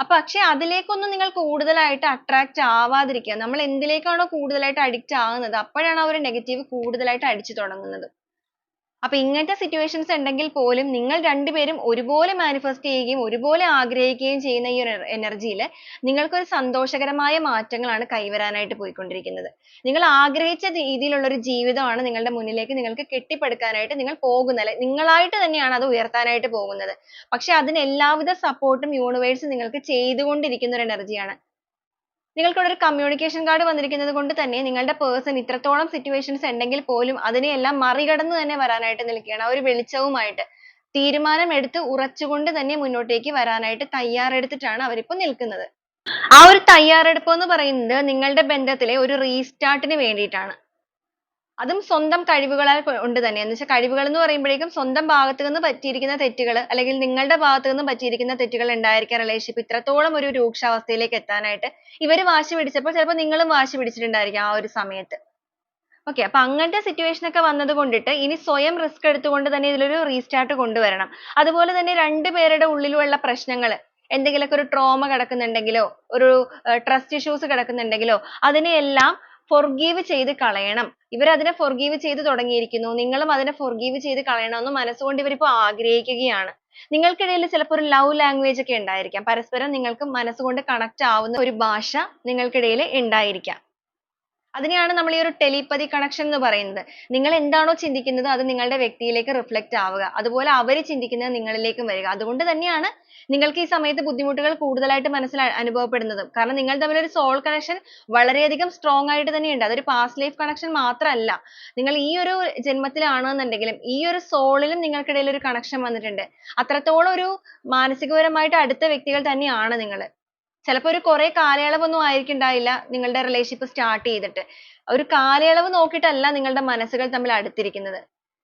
Speaker 1: അപ്പൊ പക്ഷെ അതിലേക്കൊന്നും നിങ്ങൾ കൂടുതലായിട്ട് അട്രാക്റ്റ് ആവാതിരിക്കുക. നമ്മൾ എന്തിലേക്കാണോ കൂടുതലായിട്ട് അഡിക്റ്റ് ആകുന്നത് അപ്പോഴാണ് ആ ഒരു നെഗറ്റീവ് കൂടുതലായിട്ട് അടിച്ചു തുടങ്ങുന്നത്. അപ്പൊ ഇങ്ങനത്തെ സിറ്റുവേഷൻസ് ഉണ്ടെങ്കിൽ പോലും നിങ്ങൾ രണ്ടുപേരും ഒരുപോലെ മാനിഫെസ്റ്റ് ചെയ്യുകയും ഒരുപോലെ ആഗ്രഹിക്കുകയും ചെയ്യുന്ന ഈ ഒരു എനർജിയിൽ നിങ്ങൾക്കൊരു സന്തോഷകരമായ മാറ്റങ്ങളാണ് കൈവരാനായിട്ട് പോയിക്കൊണ്ടിരിക്കുന്നത്. നിങ്ങൾ ആഗ്രഹിച്ച രീതിയിലുള്ള ഒരു ജീവിതമാണ് നിങ്ങളുടെ മുന്നിലേക്ക് നിങ്ങൾക്ക് കെട്ടിപ്പടുക്കാനായിട്ട് നിങ്ങൾ പോകുന്നത്. നിങ്ങളായിട്ട് തന്നെയാണ് അത് ഉയർത്താനായിട്ട് പോകുന്നത്. പക്ഷെ അതിന് എല്ലാവിധ സപ്പോർട്ടും യൂണിവേഴ്സ് നിങ്ങൾക്ക് ചെയ്തുകൊണ്ടിരിക്കുന്ന ഒരു എനർജിയാണ് നിങ്ങൾക്ക് ഇവിടെ ഒരു കമ്മ്യൂണിക്കേഷൻ കാർഡ് വന്നിരിക്കുന്നത് കൊണ്ട് തന്നെ നിങ്ങളുടെ പേഴ്സൺ ഇത്രത്തോളം സിറ്റുവേഷൻസ് ഉണ്ടെങ്കിൽ പോലും അതിനെയെല്ലാം മറികടന്ന് തന്നെ വരാനായിട്ട് നിൽക്കുകയാണ്. ആ ഒരു വെളിച്ചവുമായിട്ട് തീരുമാനം എടുത്ത് ഉറച്ചുകൊണ്ട് തന്നെ മുന്നോട്ടേക്ക് വരാനായിട്ട് തയ്യാറെടുത്തിട്ടാണ് അവരിപ്പോൾ നിൽക്കുന്നത്. ആ ഒരു തയ്യാറെടുപ്പ് എന്ന് പറയുന്നത് നിങ്ങളുടെ ബന്ധത്തിലെ ഒരു റീസ്റ്റാർട്ടിന് വേണ്ടിയിട്ടാണ്. അതും സ്വന്തം കഴിവുകളാൽ കൊണ്ട് തന്നെ. എന്ന് വെച്ചാൽ കഴിവുകൾ എന്ന് പറയുമ്പോഴേക്കും സ്വന്തം ഭാഗത്ത് നിന്ന് പറ്റിയിരിക്കുന്ന തെറ്റുകൾ അല്ലെങ്കിൽ നിങ്ങളുടെ ഭാഗത്ത് നിന്ന് പറ്റിയിരിക്കുന്ന തെറ്റുകൾ ഉണ്ടായിരിക്കാം relationship ഇത്രത്തോളം ഒരു രൂക്ഷാവസ്ഥയിലേക്ക് എത്താനായിട്ട് ഇവർ വാശി പിടിച്ചപ്പോൾ ചിലപ്പോൾ നിങ്ങളും വാശി പിടിച്ചിട്ടുണ്ടായിരിക്കാം ആ ഒരു സമയത്ത്. Okay അപ്പൊ അങ്ങനത്തെ സിറ്റുവേഷൻ ഒക്കെ വന്നത് കൊണ്ടിട്ട് ഇനി സ്വയം risk എടുത്തുകൊണ്ട് തന്നെ ഇതിലൊരു റീസ്റ്റാർട്ട് കൊണ്ടുവരണം. അതുപോലെ തന്നെ രണ്ടുപേരുടെ ഉള്ളിലുള്ള പ്രശ്നങ്ങൾ എന്തെങ്കിലുമൊക്കെ ഒരു ട്രോമ കിടക്കുന്നുണ്ടെങ്കിലോ ഒരു ട്രസ്റ്റ് issues കിടക്കുന്നുണ്ടെങ്കിലോ അതിനെയെല്ലാം forgive ചെയ്ത് കളയണം. ഇവർ അതിനെ forgive ചെയ്ത് തുടങ്ങിയിരിക്കുന്നു. നിങ്ങളും അതിനെ forgive ചെയ്ത് കളയണമെന്ന് മനസ്സുകൊണ്ട് ഇവരിപ്പോൾ ആഗ്രഹിക്കുകയാണ്. നിങ്ങൾക്കിടയിൽ ചിലപ്പോൾ ഒരു love language ഒക്കെ ഉണ്ടായിരിക്കാം. പരസ്പരം നിങ്ങൾക്ക് മനസ്സുകൊണ്ട് connect ആവുന്ന ഒരു ഭാഷ നിങ്ങൾക്കിടയിൽ ഉണ്ടായിരിക്കാം. അതിനെയാണ് നമ്മൾ ഈ ഒരു telepathy കണക്ഷൻ എന്ന് പറയുന്നത്. നിങ്ങൾ എന്താണോ ചിന്തിക്കുന്നത് അത് നിങ്ങളുടെ വ്യക്തിയിലേക്ക് reflect ആവുക. അതുപോലെ അവർ ചിന്തിക്കുന്നത് നിങ്ങളിലേക്കും വരിക. അതുകൊണ്ട് തന്നെയാണ് നിങ്ങൾക്ക് ഈ സമയത്ത് ബുദ്ധിമുട്ടുകൾ കൂടുതലായിട്ട് മനസ്സിൽ അനുഭവപ്പെടുന്നത്. കാരണം നിങ്ങൾ തമ്മിൽ ഒരു soul connection വളരെയധികം strong ആയിട്ട് തന്നെയുണ്ട്. അതൊരു past life connection മാത്രമല്ല. നിങ്ങൾ ഈ ഒരു ജന്മത്തിലാണെന്നുണ്ടെങ്കിലും ഈ ഒരു soul ലും നിങ്ങൾക്കിടയിൽ ഒരു connection വന്നിട്ടുണ്ട്. അത്രത്തോളം ഒരു മാനസികപരമായിട്ട് അടുത്ത വ്യക്തികൾ തന്നെയാണ് നിങ്ങൾ. ചിലപ്പോൾ ഒരു കുറെ കാലയളവൊന്നും ആയിരിക്കുന്നുണ്ടാവില്ല നിങ്ങളുടെ relationship start ചെയ്തിട്ട്. ഒരു കാലയളവ് നോക്കിയിട്ടല്ല നിങ്ങളുടെ മനസ്സുകൾ തമ്മിൽ അടുത്തിരിക്കുന്നത്.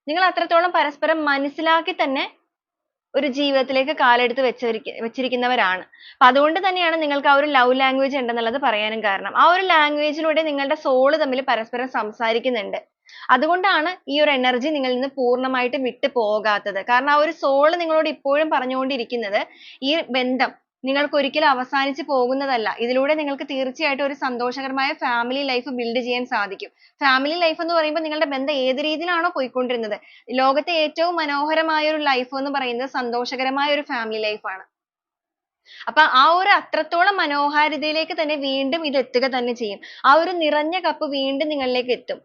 Speaker 1: നിങ്ങൾ അത്രത്തോളം പരസ്പരം മനസ്സിലാക്കി തന്നെ ഒരു ജീവിതത്തിലേക്ക് കാലെടുത്ത് വെച്ചിരിക്കുന്നവരാണ്. അപ്പൊ അതുകൊണ്ട് തന്നെയാണ് നിങ്ങൾക്ക് ആ ഒരു love language ഉണ്ടെന്നുള്ളത് പറയാനും കാരണം. ആ ഒരു language ലൂടെ നിങ്ങളുടെ soul തമ്മിൽ പരസ്പരം സംസാരിക്കുന്നുണ്ട്. അതുകൊണ്ടാണ് ഈ ഒരു energy നിങ്ങളിൽ നിന്ന് പൂർണമായിട്ടും വിട്ടു പോകാത്തത് കാരണം ആ ഒരു soul നിങ്ങളോട് ഇപ്പോഴും പറഞ്ഞുകൊണ്ടിരിക്കുന്നത് ഈ ബന്ധം നിങ്ങൾക്ക് ഒരിക്കലും അവസാനിച്ച് പോകുന്നതല്ല. ഇതിലൂടെ നിങ്ങൾക്ക് തീർച്ചയായിട്ടും ഒരു സന്തോഷകരമായ ഫാമിലി ലൈഫ് ബിൽഡ് ചെയ്യാൻ സാധിക്കും. ഫാമിലി ലൈഫ് എന്ന് പറയുമ്പോൾ നിങ്ങളുടെ ബന്ധം ഏത് രീതിയിലാണോ പോയിക്കൊണ്ടിരുന്നത്. ലോകത്തെ ഏറ്റവും മനോഹരമായ ഒരു ലൈഫ് എന്ന് പറയുന്നത് സന്തോഷകരമായ ഒരു ഫാമിലി life ആണ്. അപ്പൊ ആ ഒരു അത്രത്തോളം മനോഹാരിതയിലേക്ക് തന്നെ വീണ്ടും ഇത് എത്തുക തന്നെ ചെയ്യും. ആ ഒരു നിറഞ്ഞ കപ്പ് വീണ്ടും നിങ്ങളിലേക്ക് എത്തും.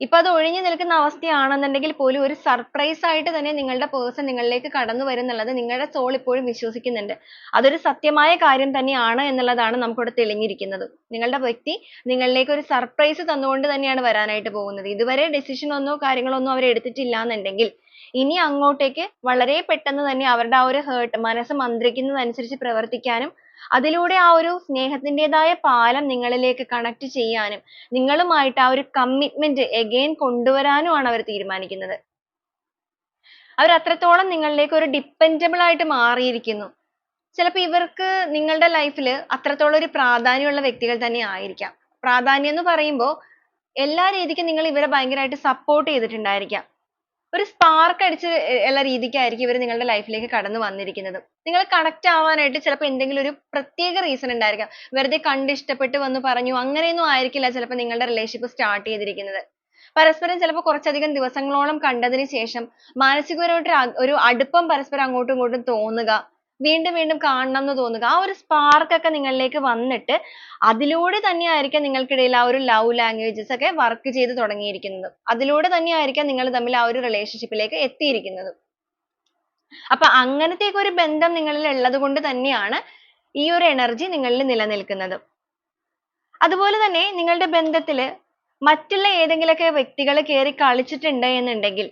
Speaker 1: ഇപ്പൊ അത് ഒഴിഞ്ഞു നിൽക്കുന്ന അവസ്ഥയാണെന്നുണ്ടെങ്കിൽ പോലും ഒരു surprise ആയിട്ട് തന്നെ നിങ്ങളുടെ person നിങ്ങളിലേക്ക് കടന്നു വരും എന്നുള്ളത് നിങ്ങളുടെ soul ഇപ്പോഴും വിശ്വസിക്കുന്നുണ്ട്. അതൊരു സത്യമായ കാര്യം തന്നെയാണ് എന്നുള്ളതാണ് നമുക്കിവിടെ തെളിഞ്ഞിരിക്കുന്നത്. നിങ്ങളുടെ വ്യക്തി നിങ്ങളിലേക്ക് ഒരു surprise തന്നുകൊണ്ട് തന്നെയാണ് വരാനായിട്ട് പോകുന്നത്. ഇതുവരെ decision ഒന്നോ കാര്യങ്ങളോ ഒന്നും അവർ എടുത്തിട്ടില്ല എന്നുണ്ടെങ്കിൽ ഇനി അങ്ങോട്ടേക്ക് വളരെ പെട്ടെന്ന് തന്നെ അവരുടെ ആ ഒരു hurt മനസ്സ് മന്ത്രിക്കുന്നതനുസരിച്ച് പ്രവർത്തിക്കാനും അതിലൂടെ ആ ഒരു സ്നേഹത്തിന്റെതായ പാലം നിങ്ങളിലേക്ക് കണക്ട് ചെയ്യാനും നിങ്ങളുമായിട്ട് ആ ഒരു കമ്മിറ്റ്മെന്റ് എഗെയിൻ കൊണ്ടുവരാനുമാണ് അവർ തീരുമാനിക്കുന്നത്. അവർ അത്രത്തോളം നിങ്ങളിലേക്ക് ഒരു ഡിപ്പെൻഡബിൾ ആയിട്ട് മാറിയിരിക്കുന്നു. ചിലപ്പോൾ ഇവർക്ക് നിങ്ങളുടെ ലൈഫിൽ അത്രത്തോളം ഒരു പ്രാധാന്യമുള്ള വ്യക്തികൾ തന്നെ ആയിരിക്കാം. പ്രാധാന്യം എന്ന് പറയുമ്പോൾ എല്ലാ രീതിക്കും നിങ്ങൾ ഇവരെ ഭയങ്കരമായിട്ട് സപ്പോർട്ട് ചെയ്തിട്ടുണ്ടായിരിക്കാം. ഒരു spark അടിച്ച് ഉള്ള രീതിക്കായിരിക്കും ഇവർ നിങ്ങളുടെ life ലേക്ക് കടന്നു വന്നിരിക്കുന്നത്. നിങ്ങൾ connect ആവാനായിട്ട് ചിലപ്പോൾ എന്തെങ്കിലും ഒരു പ്രത്യേക reason ഉണ്ടായിരിക്കാം. വെറുതെ കണ്ട് ഇഷ്ടപ്പെട്ടു വന്നു പറഞ്ഞു അങ്ങനെയൊന്നും ആയിരിക്കില്ല ചിലപ്പോൾ നിങ്ങളുടെ relationship start ചെയ്തിരിക്കുന്നത്. പരസ്പരം ചിലപ്പോൾ കുറച്ചധികം ദിവസങ്ങളോളം കണ്ടതിനു ശേഷം മാനസികപരമായിട്ട് ഒരു അടുപ്പം പരസ്പരം അങ്ങോട്ടും ഇങ്ങോട്ടും തോന്നുക. വീണ്ടും വീണ്ടും കാണണം എന്ന് തോന്നുക ആ ഒരു spark ഒക്കെ നിങ്ങളിലേക്ക് വന്നിട്ട് അതിലൂടെ തന്നെ തന്നെയായിരിക്കാം നിങ്ങൾക്കിടയിൽ ആ ഒരു love languages ഒക്കെ work ചെയ്തു തുടങ്ങിയിരിക്കുന്നത്. അതിലൂടെ തന്നെ തന്നെയായിരിക്കാം നിങ്ങൾ തമ്മിൽ ആ ഒരു relationship ലേക്ക് എത്തിയിരിക്കുന്നത്. അപ്പൊ അങ്ങനത്തെ ഒക്കെ ഒരു ബന്ധം നിങ്ങളിൽ ഉള്ളത് കൊണ്ട് തന്നെയാണ് ഈ ഒരു energy നിങ്ങളിൽ നിലനിൽക്കുന്നത്. അതുപോലെ തന്നെ നിങ്ങളുടെ ബന്ധത്തിൽ മറ്റുള്ള ഏതെങ്കിലുമൊക്കെ വ്യക്തികൾ കേറി കളിച്ചിട്ടുണ്ട് എന്നുണ്ടെങ്കിൽ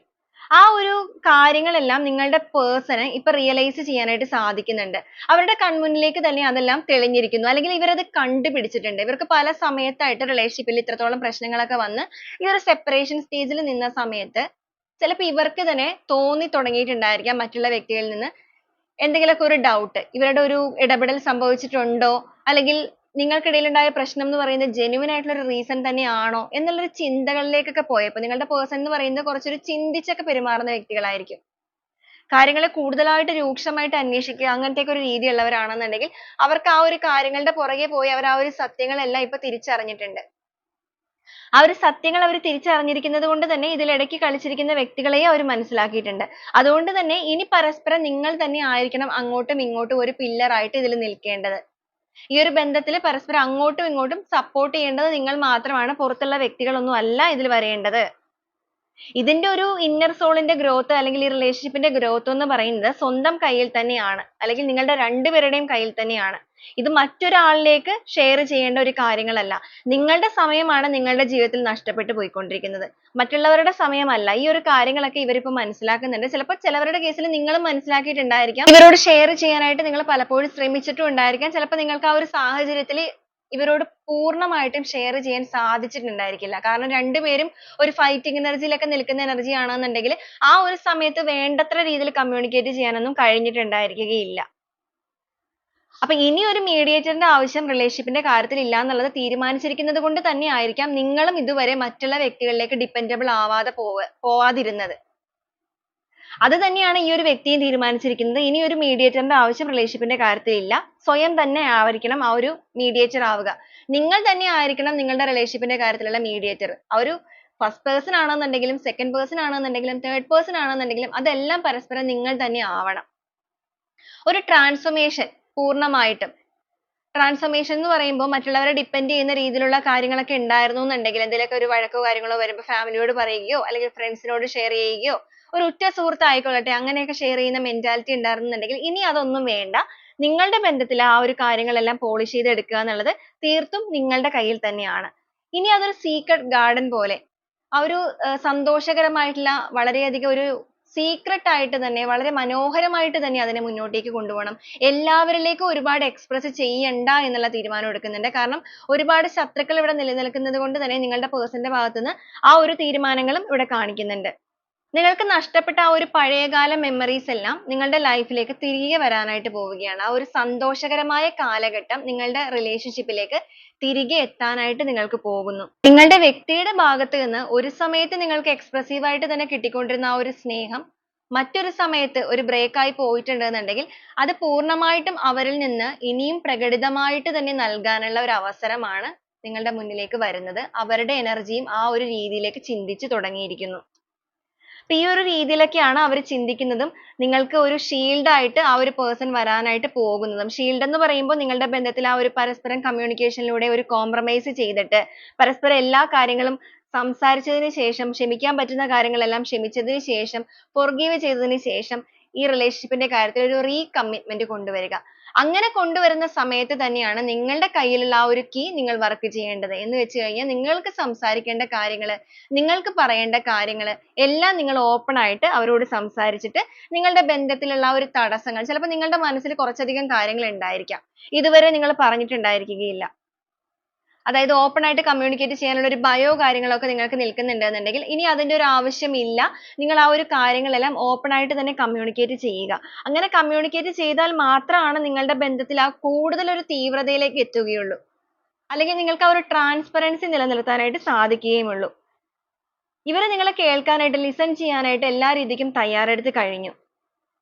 Speaker 1: ആ ഒരു കാര്യങ്ങളെല്ലാം നിങ്ങളുടെ person ഇപ്പൊ realize ചെയ്യാനായിട്ട് സാധിക്കുന്നുണ്ട്. അവരുടെ കൺമുന്നിലേക്ക് തന്നെ അതെല്ലാം തെളിഞ്ഞിരിക്കുന്നു. അല്ലെങ്കിൽ ഇവർ അത് കണ്ടുപിടിച്ചിട്ടുണ്ട്. ഇവർക്ക് പല സമയത്തായിട്ട് relationship ൽ ഇത്രത്തോളം പ്രശ്നങ്ങളൊക്കെ വന്ന് ഈ ഒരു separation stage ൽ നിന്ന സമയത്ത് ചിലപ്പോൾ ഇവർക്ക് തന്നെ തോന്നി തുടങ്ങിയിട്ടുണ്ടായിരിക്കാം മറ്റുള്ള വ്യക്തികളിൽ നിന്ന് എന്തെങ്കിലുമൊക്കെ ഒരു doubt ഇവരുടെ ഒരു ഇടപെടൽ സംഭവിച്ചിട്ടുണ്ടോ അല്ലെങ്കിൽ നിങ്ങൾക്കിടയിൽ ഉണ്ടായ പ്രശ്നം എന്ന് പറയുന്നത് genuine ആയിട്ടുള്ള ഒരു reason തന്നെയാണോ എന്നുള്ള ഒരു ചിന്തകളിലേക്കൊക്കെ പോയപ്പോൾ നിങ്ങളുടെ person എന്ന് പറയുന്നത് കുറച്ചൊരു ചിന്തിച്ചൊക്കെ പെരുമാറുന്ന വ്യക്തികളായിരിക്കും. കാര്യങ്ങൾ കൂടുതലായിട്ട് രൂക്ഷമായിട്ട് അന്വേഷിക്കുക അങ്ങനത്തെ ഒക്കെ ഒരു രീതി അവർക്ക് ആ ഒരു കാര്യങ്ങളുടെ പുറകെ പോയി അവർ ആ ഒരു സത്യങ്ങളെല്ലാം ഇപ്പൊ തിരിച്ചറിഞ്ഞിട്ടുണ്ട്. ആ ഒരു സത്യങ്ങൾ അവർ തിരിച്ചറിഞ്ഞിരിക്കുന്നത് കൊണ്ട് തന്നെ ഇതിൽ ഇടയ്ക്ക് കളിച്ചിരിക്കുന്ന വ്യക്തികളെയും അവർ മനസ്സിലാക്കിയിട്ടുണ്ട്. അതുകൊണ്ട് തന്നെ ഇനി പരസ്പരം നിങ്ങൾ തന്നെ ആയിരിക്കണം അങ്ങോട്ടും ഇങ്ങോട്ടും ഒരു pillar ആയിട്ട് ഇതിൽ നിൽക്കേണ്ടത്. ഈ ഒരു ബന്ധത്തിൽ പരസ്പരം അങ്ങോട്ടും ഇങ്ങോട്ടും support ചെയ്യേണ്ടത് നിങ്ങൾ മാത്രമാണ്. പുറത്തുള്ള വ്യക്തികളൊന്നും അല്ല ഇതിൽ വരേണ്ടത്. ഇതിന്റെ ഒരു inner soul ന്റെ growth അല്ലെങ്കിൽ ഈ relationship ന്റെ growth എന്ന് പറയുന്നത് സ്വന്തം കയ്യിൽ തന്നെയാണ്. അല്ലെങ്കിൽ നിങ്ങളുടെ രണ്ടുപേരുടെയും കയ്യിൽ തന്നെയാണ്. ഇത് മറ്റൊരാളിലേക്ക് share ചെയ്യേണ്ട ഒരു കാര്യങ്ങളല്ല. നിങ്ങളുടെ സമയമാണ് നിങ്ങളുടെ ജീവിതത്തിൽ നഷ്ടപ്പെട്ടു പോയിക്കൊണ്ടിരിക്കുന്നത്. മറ്റുള്ളവരുടെ സമയമല്ല. ഈ ഒരു കാര്യങ്ങളൊക്കെ ഇവർ ഇപ്പോൾ മനസ്സിലാക്കുന്നുണ്ട്. ചിലപ്പോൾ ചിലവരുടെ കേസിൽ നിങ്ങളും മനസ്സിലാക്കിയിട്ടുണ്ടായിരിക്കാം. ഇവരോട് share ചെയ്യാനായിട്ട് നിങ്ങൾ പലപ്പോഴും ശ്രമിച്ചിട്ടും ഉണ്ടായിരിക്കാം. ചിലപ്പോൾ നിങ്ങൾക്ക് ആ ഒരു സാഹചര്യത്തിൽ ഇവരോട് പൂർണമായിട്ടും ഷെയർ ചെയ്യാൻ സാധിച്ചിട്ടുണ്ടായിരിക്കില്ല. കാരണം രണ്ടുപേരും ഒരു fighting energy നിൽക്കുന്ന എനർജി ആണെന്നുണ്ടെങ്കിൽ ആ ഒരു സമയത്ത് വേണ്ടത്ര രീതിയിൽ communicate ചെയ്യാനൊന്നും കഴിഞ്ഞിട്ടുണ്ടായിരിക്കുകയില്ല. അപ്പൊ ഇനി ഒരു മീഡിയേറ്ററിന്റെ ന്റെ ആവശ്യം റിലേഷൻഷിപ്പിന്റെ ന്റെ കാര്യത്തിൽ ഇല്ല എന്നുള്ളത് തീരുമാനിച്ചിരിക്കുന്നത് കൊണ്ട് തന്നെ ആയിരിക്കാം നിങ്ങളും ഇതുവരെ മറ്റുള്ള വ്യക്തികളിലേക്ക് dependable ആവാതെ പോവ പോവാതിരുന്നത്. അത് തന്നെയാണ് ഈ ഒരു വ്യക്തിയും തീരുമാനിച്ചിരിക്കുന്നത്. ഇനി ഒരു മീഡിയേറ്ററിന്റെ ന്റെ ആവശ്യം റിലേഷൻഷിപ്പിന്റെ ന്റെ കാര്യത്തിൽ ഇല്ല. സ്വയം തന്നെ ആവരിക്കണം ആ ഒരു മീഡിയേറ്റർ ആവുക. നിങ്ങൾ തന്നെ ആയിരിക്കണം നിങ്ങളുടെ റിലേഷൻഷിപ്പിന്റെ ന്റെ കാര്യത്തിലുള്ള മീഡിയേറ്റർ ആ ഒരു first person ആണെന്നുണ്ടെങ്കിലും second person ആണെന്നുണ്ടെങ്കിലും third person ആണെന്നുണ്ടെങ്കിലും അതെല്ലാം പരസ്പരം നിങ്ങൾ തന്നെ ആവണം. ഒരു ട്രാൻസ്ഫോർമേഷൻ പൂർണമായിട്ടും ട്രാൻസ്ഫോർമേഷൻ എന്ന് പറയുമ്പോൾ മറ്റുള്ളവരെ depend ചെയ്യുന്ന രീതിയിലുള്ള കാര്യങ്ങളൊക്കെ ഉണ്ടായിരുന്നു എന്നുണ്ടെങ്കിൽ എന്തെങ്കിലുമൊക്കെ ഒരു വഴക്കോ കാര്യങ്ങളോ വരുമ്പോൾ ഫാമിലിയോട് യോട് പറയുകയോ അല്ലെങ്കിൽ ഫ്രണ്ട്സിനോട് ഷെയർ ചെയ്യുകയോ ഒരു ഉറ്റ സുഹൃത്ത് ആയിക്കൊള്ളട്ടെ അങ്ങനെയൊക്കെ share ചെയ്യുന്ന mentality ഉണ്ടായിരുന്നുണ്ടെങ്കിൽ ഇനി അതൊന്നും വേണ്ട. നിങ്ങളുടെ ബന്ധത്തിൽ ആ ഒരു കാര്യങ്ങളെല്ലാം polish ചെയ്ത് എടുക്കുക എന്നുള്ളത് തീർത്തും നിങ്ങളുടെ കയ്യിൽ തന്നെയാണ്. ഇനി അതൊരു secret garden പോലെ ആ ഒരു സന്തോഷകരമായിട്ടുള്ള വളരെയധികം ഒരു secret ആയിട്ട് തന്നെ വളരെ മനോഹരമായിട്ട് തന്നെ അതിനെ മുന്നോട്ടേക്ക് കൊണ്ടുപോകണം. എല്ലാവരിലേക്കും ഒരുപാട് express ചെയ്യണ്ട എന്നുള്ള തീരുമാനം എടുക്കുന്നുണ്ട്. കാരണം ഒരുപാട് ശത്രുക്കൾ ഇവിടെ നിലനിൽക്കുന്നത് കൊണ്ട് തന്നെ നിങ്ങളുടെ പേഴ്സന്റെ ഭാഗത്തുനിന്ന് ആ ഒരു തീരുമാനങ്ങളും ഇവിടെ കാണിക്കുന്നുണ്ട്. നിങ്ങൾക്ക് നഷ്ടപ്പെട്ട ആ ഒരു പഴയകാല മെമ്മറീസ് എല്ലാം നിങ്ങളുടെ ലൈഫിലേക്ക് ലേക്ക് തിരികെ വരാനായിട്ട് പോവുകയാണ്. ആ ഒരു സന്തോഷകരമായ കാലഘട്ടം നിങ്ങളുടെ റിലേഷൻഷിപ്പിലേക്ക് ലേക്ക് തിരികെ എത്താനായിട്ട് നിങ്ങൾക്ക് പോകുന്നു. നിങ്ങളുടെ വ്യക്തിയുടെ ഭാഗത്ത് നിന്ന് ഒരു സമയത്ത് നിങ്ങൾക്ക് expressive ആയിട്ട് തന്നെ കിട്ടിക്കൊണ്ടിരുന്ന ആ ഒരു സ്നേഹം മറ്റൊരു സമയത്ത് ഒരു break ആയി പോയിട്ടുണ്ടെന്നുണ്ടെങ്കിൽ അത് പൂർണമായിട്ടും അവരിൽ നിന്ന് ഇനിയും പ്രകടിതമായിട്ട് തന്നെ നൽകാനുള്ള ഒരു അവസരമാണ് നിങ്ങളുടെ മുന്നിലേക്ക് വരുന്നത്. അവരുടെ എനർജിയും ആ ഒരു രീതിയിലേക്ക് ചിന്തിച്ചു തുടങ്ങിയിരിക്കുന്നു. അപ്പൊ ഈ ഒരു രീതിയിലൊക്കെയാണ് അവർ ചിന്തിക്കുന്നതും നിങ്ങൾക്ക് ഒരു shield ആയിട്ട് ആ ഒരു person വരാനായിട്ട് പോകുന്നതും. shield എന്ന് പറയുമ്പോൾ നിങ്ങളുടെ ബന്ധത്തിൽ ആ ഒരു പരസ്പരം communication ലൂടെ ഒരു compromise ചെയ്തിട്ട് പരസ്പരം എല്ലാ കാര്യങ്ങളും സംസാരിച്ചതിന് ശേഷം ക്ഷമിക്കാൻ പറ്റുന്ന കാര്യങ്ങളെല്ലാം ക്ഷമിച്ചതിന് ശേഷം forgive ചെയ്തതിന് ശേഷം ഈ relationship ന്റെ കാര്യത്തിൽ ഒരു recommitment കൊണ്ടുവരിക. അങ്ങനെ കൊണ്ടുവരുന്ന സമയത്ത് തന്നെയാണ് നിങ്ങളുടെ കയ്യിലുള്ള ആ ഒരു key നിങ്ങൾ work ചെയ്യേണ്ടത്. എന്ന് വെച്ച് കഴിഞ്ഞാൽ നിങ്ങൾക്ക് സംസാരിക്കേണ്ട കാര്യങ്ങൾ, നിങ്ങൾക്ക് പറയേണ്ട കാര്യങ്ങൾ എല്ലാം നിങ്ങൾ open ആയിട്ട് അവരോട് സംസാരിച്ചിട്ട് നിങ്ങളുടെ ബന്ധത്തിലുള്ള ആ ഒരു തടസ്സങ്ങൾ ചിലപ്പോൾ നിങ്ങളുടെ മനസ്സിൽ കുറച്ചധികം കാര്യങ്ങൾ ഉണ്ടായിരിക്കാം. ഇതുവരെ നിങ്ങൾ പറഞ്ഞിട്ടുണ്ടായിരിക്കുകയില്ല. അതായത് ഓപ്പൺ ആയിട്ട് കമ്മ്യൂണിക്കേറ്റ് ചെയ്യാനുള്ള ഒരു ബയോ കാര്യങ്ങളൊക്കെ നിങ്ങൾക്ക് നിൽക്കുന്നുണ്ടെന്നുണ്ടെങ്കിൽ ഇനി അതിന്റെ ഒരു ആവശ്യമില്ല. നിങ്ങൾ ആ ഒരു കാര്യങ്ങളെല്ലാം ഓപ്പൺ ആയിട്ട് തന്നെ കമ്മ്യൂണിക്കേറ്റ് ചെയ്യുക. അങ്ങനെ കമ്മ്യൂണിക്കേറ്റ് ചെയ്താൽ മാത്രമാണ് നിങ്ങളുടെ ബന്ധത്തിൽ ആ കൂടുതൽ ഒരു തീവ്രതയിലേക്ക് എത്തുകയുള്ളൂ. അല്ലെങ്കിൽ നിങ്ങൾക്ക് ആ ഒരു transparency നിലനിർത്താനായിട്ട് സാധിക്കുകയുമുള്ളൂ. ഇവർ നിങ്ങളെ കേൾക്കാനായിട്ട് ലിസൺ ചെയ്യാനായിട്ട് എല്ലാ രീതിക്കും തയ്യാറെടുത്ത് കഴിഞ്ഞു.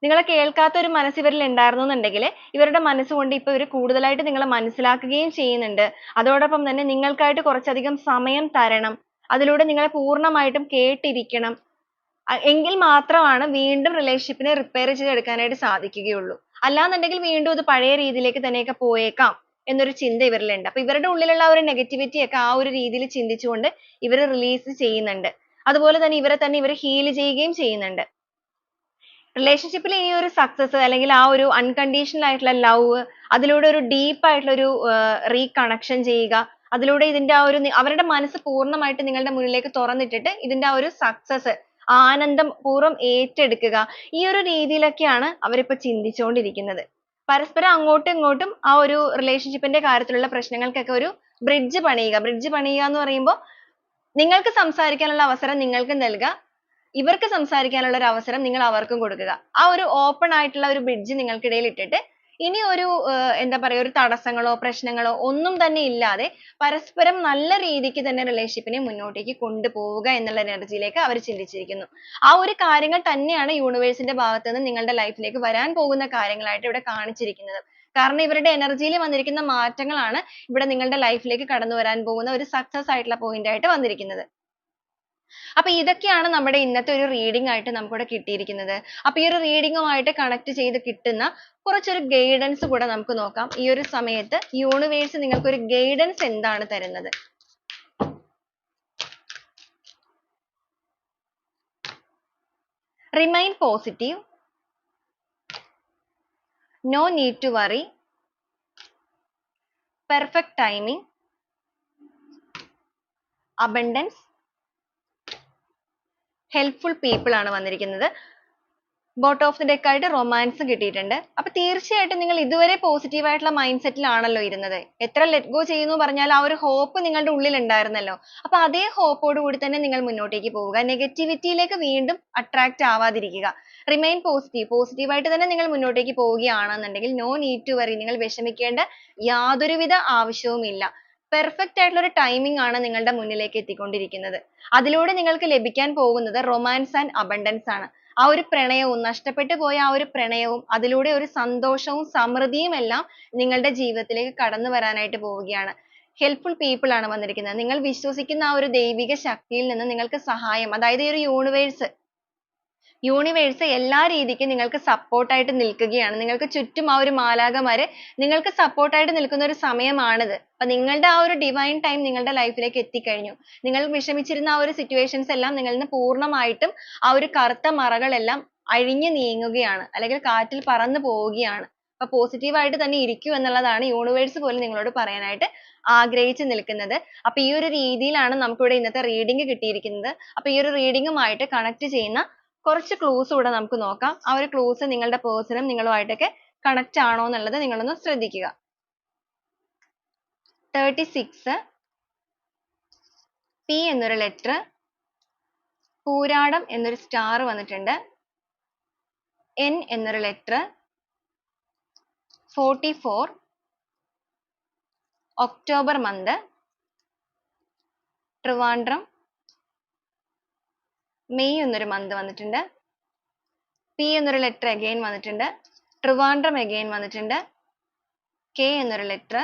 Speaker 1: നിങ്ങളെ കേൾക്കാത്ത ഒരു മനസ്സ് ഇവരിൽ ഉണ്ടായിരുന്നു എന്നുണ്ടെങ്കിൽ ഇവരുടെ മനസ്സുകൊണ്ട് ഇപ്പോൾ ഇവർ കൂടുതലായിട്ട് നിങ്ങളെ മനസ്സിലാക്കുകയും ചെയ്യുന്നുണ്ട്. അതോടൊപ്പം തന്നെ നിങ്ങൾക്കായിട്ട് കുറച്ചധികം സമയം തരണം. അതിലൂടെ നിങ്ങളെ പൂർണമായിട്ടും കേട്ടിരിക്കണം. എങ്കിൽ മാത്രമാണ് വീണ്ടും റിലേഷൻഷിപ്പിനെ റിപ്പയർ ചെയ്തെടുക്കാനായിട്ട് സാധിക്കുകയുള്ളൂ. അല്ലാന്നുണ്ടെങ്കിൽ വീണ്ടും അത് പഴയ രീതിയിലേക്ക് തന്നെയൊക്കെ പോയേക്കാം എന്നൊരു ചിന്ത ഇവരിലുണ്ട്. അപ്പൊ ഇവരുടെ ഉള്ളിലുള്ള ആ ഒരു നെഗറ്റിവിറ്റി ഒക്കെ ആ ഒരു രീതിയിൽ ചിന്തിച്ചുകൊണ്ട് ഇവർ റിലീസ് ചെയ്യുന്നുണ്ട്. അതുപോലെ തന്നെ ഇവരെ തന്നെ ഇവർ heal ചെയ്യുകയും ചെയ്യുന്നുണ്ട്. Relationship ൽ ഈ ഒരു സക്സസ് അല്ലെങ്കിൽ ആ ഒരു unconditional ആയിട്ടുള്ള ലവ് അതിലൂടെ ഒരു deep ആയിട്ടുള്ള ഒരു reconnection ചെയ്യുക. അതിലൂടെ ഇതിന്റെ ആ ഒരു അവരുടെ മനസ്സ് പൂർണമായിട്ട് നിങ്ങളുടെ മുന്നിലേക്ക് തുറന്നിട്ടിട്ട് ഇതിന്റെ ആ ഒരു സക്സസ് ആനന്ദം പൂർവം ഏറ്റെടുക്കുക. ഈ ഒരു രീതിയിലൊക്കെയാണ് അവരിപ്പോ ചിന്തിച്ചുകൊണ്ടിരിക്കുന്നത്. പരസ്പരം അങ്ങോട്ടും ഇങ്ങോട്ടും ആ ഒരു റിലേഷൻഷിപ്പിന്റെ ന്റെ കാര്യത്തിലുള്ള പ്രശ്നങ്ങൾക്കൊക്കെ ഒരു ബ്രിഡ്ജ് പണിയുക. ബ്രിഡ്ജ് പണിയുക എന്ന് പറയുമ്പോൾ നിങ്ങൾക്ക് സംസാരിക്കാനുള്ള അവസരം നിങ്ങൾക്ക് നൽകുക. ഇവർക്ക് സംസാരിക്കാനുള്ള ഒരു അവസരം നിങ്ങൾ അവർക്കും കൊടുക്കുക. ആ ഒരു open ആയിട്ടുള്ള ഒരു bridge നിങ്ങൾക്കിടയിൽ ഇട്ടിട്ട് ഇനി ഒരു എന്താ പറയുക ഒരു തടസ്സങ്ങളോ പ്രശ്നങ്ങളോ ഒന്നും തന്നെ ഇല്ലാതെ പരസ്പരം നല്ല രീതിക്ക് തന്നെ relationship നെ മുന്നോട്ടേക്ക് കൊണ്ടുപോവുക എന്നുള്ള energy അവർ ചിന്തിച്ചിരിക്കുന്നു. ആ ഒരു കാര്യങ്ങൾ തന്നെയാണ് universe ന്റെ ഭാഗത്ത് നിന്ന് നിങ്ങളുടെ life ലേക്ക് വരാൻ പോകുന്ന കാര്യങ്ങളായിട്ട് ഇവിടെ കാണിച്ചിരിക്കുന്നത്. കാരണം ഇവരുടെ energy യിൽ വന്നിരിക്കുന്ന മാറ്റങ്ങളാണ് ഇവിടെ നിങ്ങളുടെ life ലേക്ക് കടന്നു വരാൻ പോകുന്ന ഒരു success ആയിട്ടുള്ള point ആയിട്ട് വന്നിരിക്കുന്നത്. അപ്പൊ ഇതൊക്കെയാണ് നമ്മുടെ ഇന്നത്തെ ഒരു reading ആയിട്ട് നമുക്കിവിടെ കിട്ടിയിരിക്കുന്നത്. അപ്പൊ ഈ ഒരു reading ഉമായിട്ട് connect ചെയ്ത് കിട്ടുന്ന കുറച്ചൊരു guidance കൂടെ നമുക്ക് നോക്കാം. ഈ ഒരു സമയത്ത് universe നിങ്ങൾക്ക് ഒരു guidance എന്താണ് തരുന്നത്? Remain positive. No need to worry. Perfect timing. Abundance. Helpful people ആണ് വന്നിരിക്കുന്നത്. ബോട്ട് ഓഫ് ദി ഡെക്ക് ആയിട്ട് റൊമാൻസ് കിട്ടിയിട്ടുണ്ട്. അപ്പൊ തീർച്ചയായിട്ടും നിങ്ങൾ ഇതുവരെ പോസിറ്റീവ് ആയിട്ടുള്ള മൈൻഡ് സെറ്റിലാണല്ലോ ഇരുന്നത്. എത്ര ലെറ്റ് ഗോ ചെയ്യുന്നു പറഞ്ഞാൽ ആ ഒരു ഹോപ്പ് നിങ്ങളുടെ ഉള്ളിൽ ഉണ്ടായിരുന്നല്ലോ. അപ്പൊ അതേ ഹോപ്പോട് കൂടി തന്നെ നിങ്ങൾ മുന്നോട്ടേക്ക് പോവുക. നെഗറ്റിവിറ്റിയിലേക്ക് വീണ്ടും അട്രാക്റ്റ് ആവാതിരിക്കുക. Remain positive. പോസിറ്റീവ് ആയിട്ട് തന്നെ നിങ്ങൾ മുന്നോട്ടേക്ക് പോവുകയാണെന്നുണ്ടെങ്കിൽ നോ നീഡ് ടു വറി നിങ്ങൾ വിഷമിക്കേണ്ട യാതൊരുവിധ ആവശ്യവുമില്ല. പെർഫെക്റ്റ് ആയിട്ടുള്ള ഒരു ടൈമിംഗ് ആണ് നിങ്ങളുടെ മുന്നിലേക്ക് എത്തിക്കൊണ്ടിരിക്കുന്നത്. അതിലൂടെ നിങ്ങൾക്ക് ലഭിക്കാൻ പോകുന്നത് റൊമാൻസ് ആൻഡ് അബണ്ടൻസ് ആണ്. ആ ഒരു പ്രണയവും നഷ്ടപ്പെട്ടു പോയ ആ ഒരു പ്രണയവും അതിലൂടെ ഒരു സന്തോഷവും സമൃദ്ധിയും എല്ലാം നിങ്ങളുടെ ജീവിതത്തിലേക്ക് കടന്നു വരാനായിട്ട് പോവുകയാണ്. ഹെൽപ്ഫുൾ പീപ്പിൾ ആണ് വന്നിരിക്കുന്നത്. നിങ്ങൾ വിശ്വസിക്കുന്ന ആ ഒരു ദൈവിക ശക്തിയിൽ നിന്ന് നിങ്ങൾക്ക് സഹായം അതായത് ഈ ഒരു യൂണിവേഴ്സ് യൂണിവേഴ്സ് എല്ലാ രീതിക്കും നിങ്ങൾക്ക് support ആയിട്ട് നിൽക്കുകയാണ്. നിങ്ങൾക്ക് ചുറ്റും ആ ഒരു മാലാഖമാര് നിങ്ങൾക്ക് support ആയിട്ട് നിൽക്കുന്ന ഒരു സമയമാണിത്. അപ്പൊ നിങ്ങളുടെ ആ ഒരു divine time നിങ്ങളുടെ life ലേക്ക് എത്തിക്കഴിഞ്ഞു. നിങ്ങൾ വിഷമിച്ചിരുന്ന ആ ഒരു situations എല്ലാം നിങ്ങളിൽ നിന്ന് പൂർണമായിട്ടും ആ ഒരു കറുത്ത മറകളെല്ലാം അഴിഞ്ഞു നീങ്ങുകയാണ്. അല്ലെങ്കിൽ കാറ്റിൽ പറന്നു പോവുകയാണ്. അപ്പൊ positive ആയിട്ട് തന്നെ ഇരിക്കൂ എന്നുള്ളതാണ് യൂണിവേഴ്സ് പോലും നിങ്ങളോട് പറയാനായിട്ട് ആഗ്രഹിച്ചു നിൽക്കുന്നത്. അപ്പൊ ഈ ഒരു രീതിയിലാണ് നമുക്കിവിടെ ഇന്നത്തെ reading കിട്ടിയിരിക്കുന്നത്. അപ്പൊ ഈ ഒരു reading ഉമായിട്ട് connect ചെയ്യുന്ന കുറച്ച് clues കൂടെ നമുക്ക് നോക്കാം. ആ ഒരു clues നിങ്ങളുടെ ഉം നിങ്ങളുമായിട്ടൊക്കെ connect ആണോ എന്നുള്ളത് നിങ്ങളൊന്ന് ശ്രദ്ധിക്കുക. thirty-six P എന്നൊരു letter പൂരാടം എന്നൊരു star വന്നിട്ടുണ്ട്. എൻ എന്നൊരു letter forty-four October month Trivandrum May എന്നൊരു മന്ത് വന്നിട്ടുണ്ട്. പി എന്നൊരു ലെറ്റർ again വന്നിട്ടുണ്ട്. ട്രിവാൻഡ്രം again വന്നിട്ടുണ്ട്. കെ എന്നൊരു ലെറ്റർ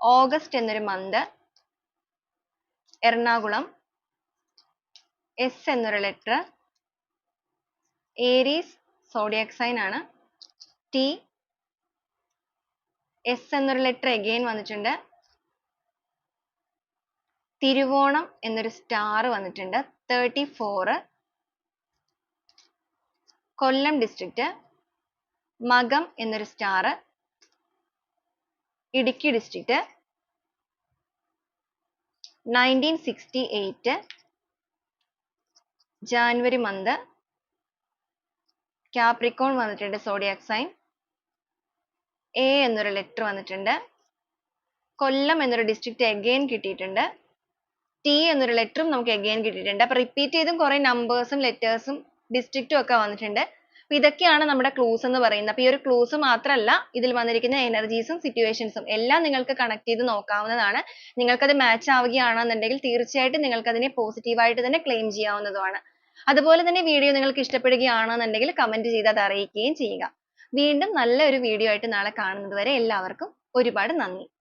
Speaker 1: ഓഗസ്റ്റ് എന്നൊരു മന്ത് എറണാകുളം എസ് എന്നൊരു ലെറ്റർ ഏരീസ് സോഡിയാക് സൈൻ ആണ്. ടി എസ് എന്നൊരു ലെറ്റർ again വന്നിട്ടുണ്ട്. തിരുവോണം എന്നൊരു സ്റ്റാർ വന്നിട്ടുണ്ട്. തേർട്ടി ഫോർ കൊല്ലം ഡിസ്ട്രിക്റ്റ് മകം എന്നൊരു star Idukki district nineteen sixty eight January month Capricorn വന്നിട്ടുണ്ട് സോഡിയാക്സൈൻ എ എന്നൊരു ലെറ്റർ വന്നിട്ടുണ്ട്. കൊല്ലം എന്നൊരു ഡിസ്ട്രിക്റ്റ് എഗെയിൻ കിട്ടിയിട്ടുണ്ട്. T എന്നൊരു letter ഉം നമുക്ക് again കിട്ടിയിട്ടുണ്ട്. അപ്പൊ repeat ചെയ്തും കുറേ numbers ഉം letters ഉം district ഉം ഒക്കെ വന്നിട്ടുണ്ട്. അപ്പൊ ഇതൊക്കെയാണ് നമ്മുടെ clues എന്ന് പറയുന്നത്. അപ്പൊ ഈ ഒരു clues മാത്രമല്ല ഇതിൽ വന്നിരിക്കുന്ന energies ഉം situations ഉം എല്ലാം നിങ്ങൾക്ക് connect ചെയ്ത് നോക്കാവുന്നതാണ്. നിങ്ങൾക്കത് match ആവുകയാണെന്നുണ്ടെങ്കിൽ തീർച്ചയായിട്ടും നിങ്ങൾക്ക് അതിനെ positive ആയിട്ട് തന്നെ claim ചെയ്യാവുന്നതുമാണ്. അതുപോലെ തന്നെ video നിങ്ങൾക്ക് ഇഷ്ടപ്പെടുകയാണെന്നുണ്ടെങ്കിൽ comment ചെയ്ത് അത് അറിയിക്കുകയും ചെയ്യുക. വീണ്ടും നല്ല ഒരു video ആയിട്ട് നാളെ കാണുന്നത് വരെ എല്ലാവർക്കും ഒരുപാട് നന്ദി.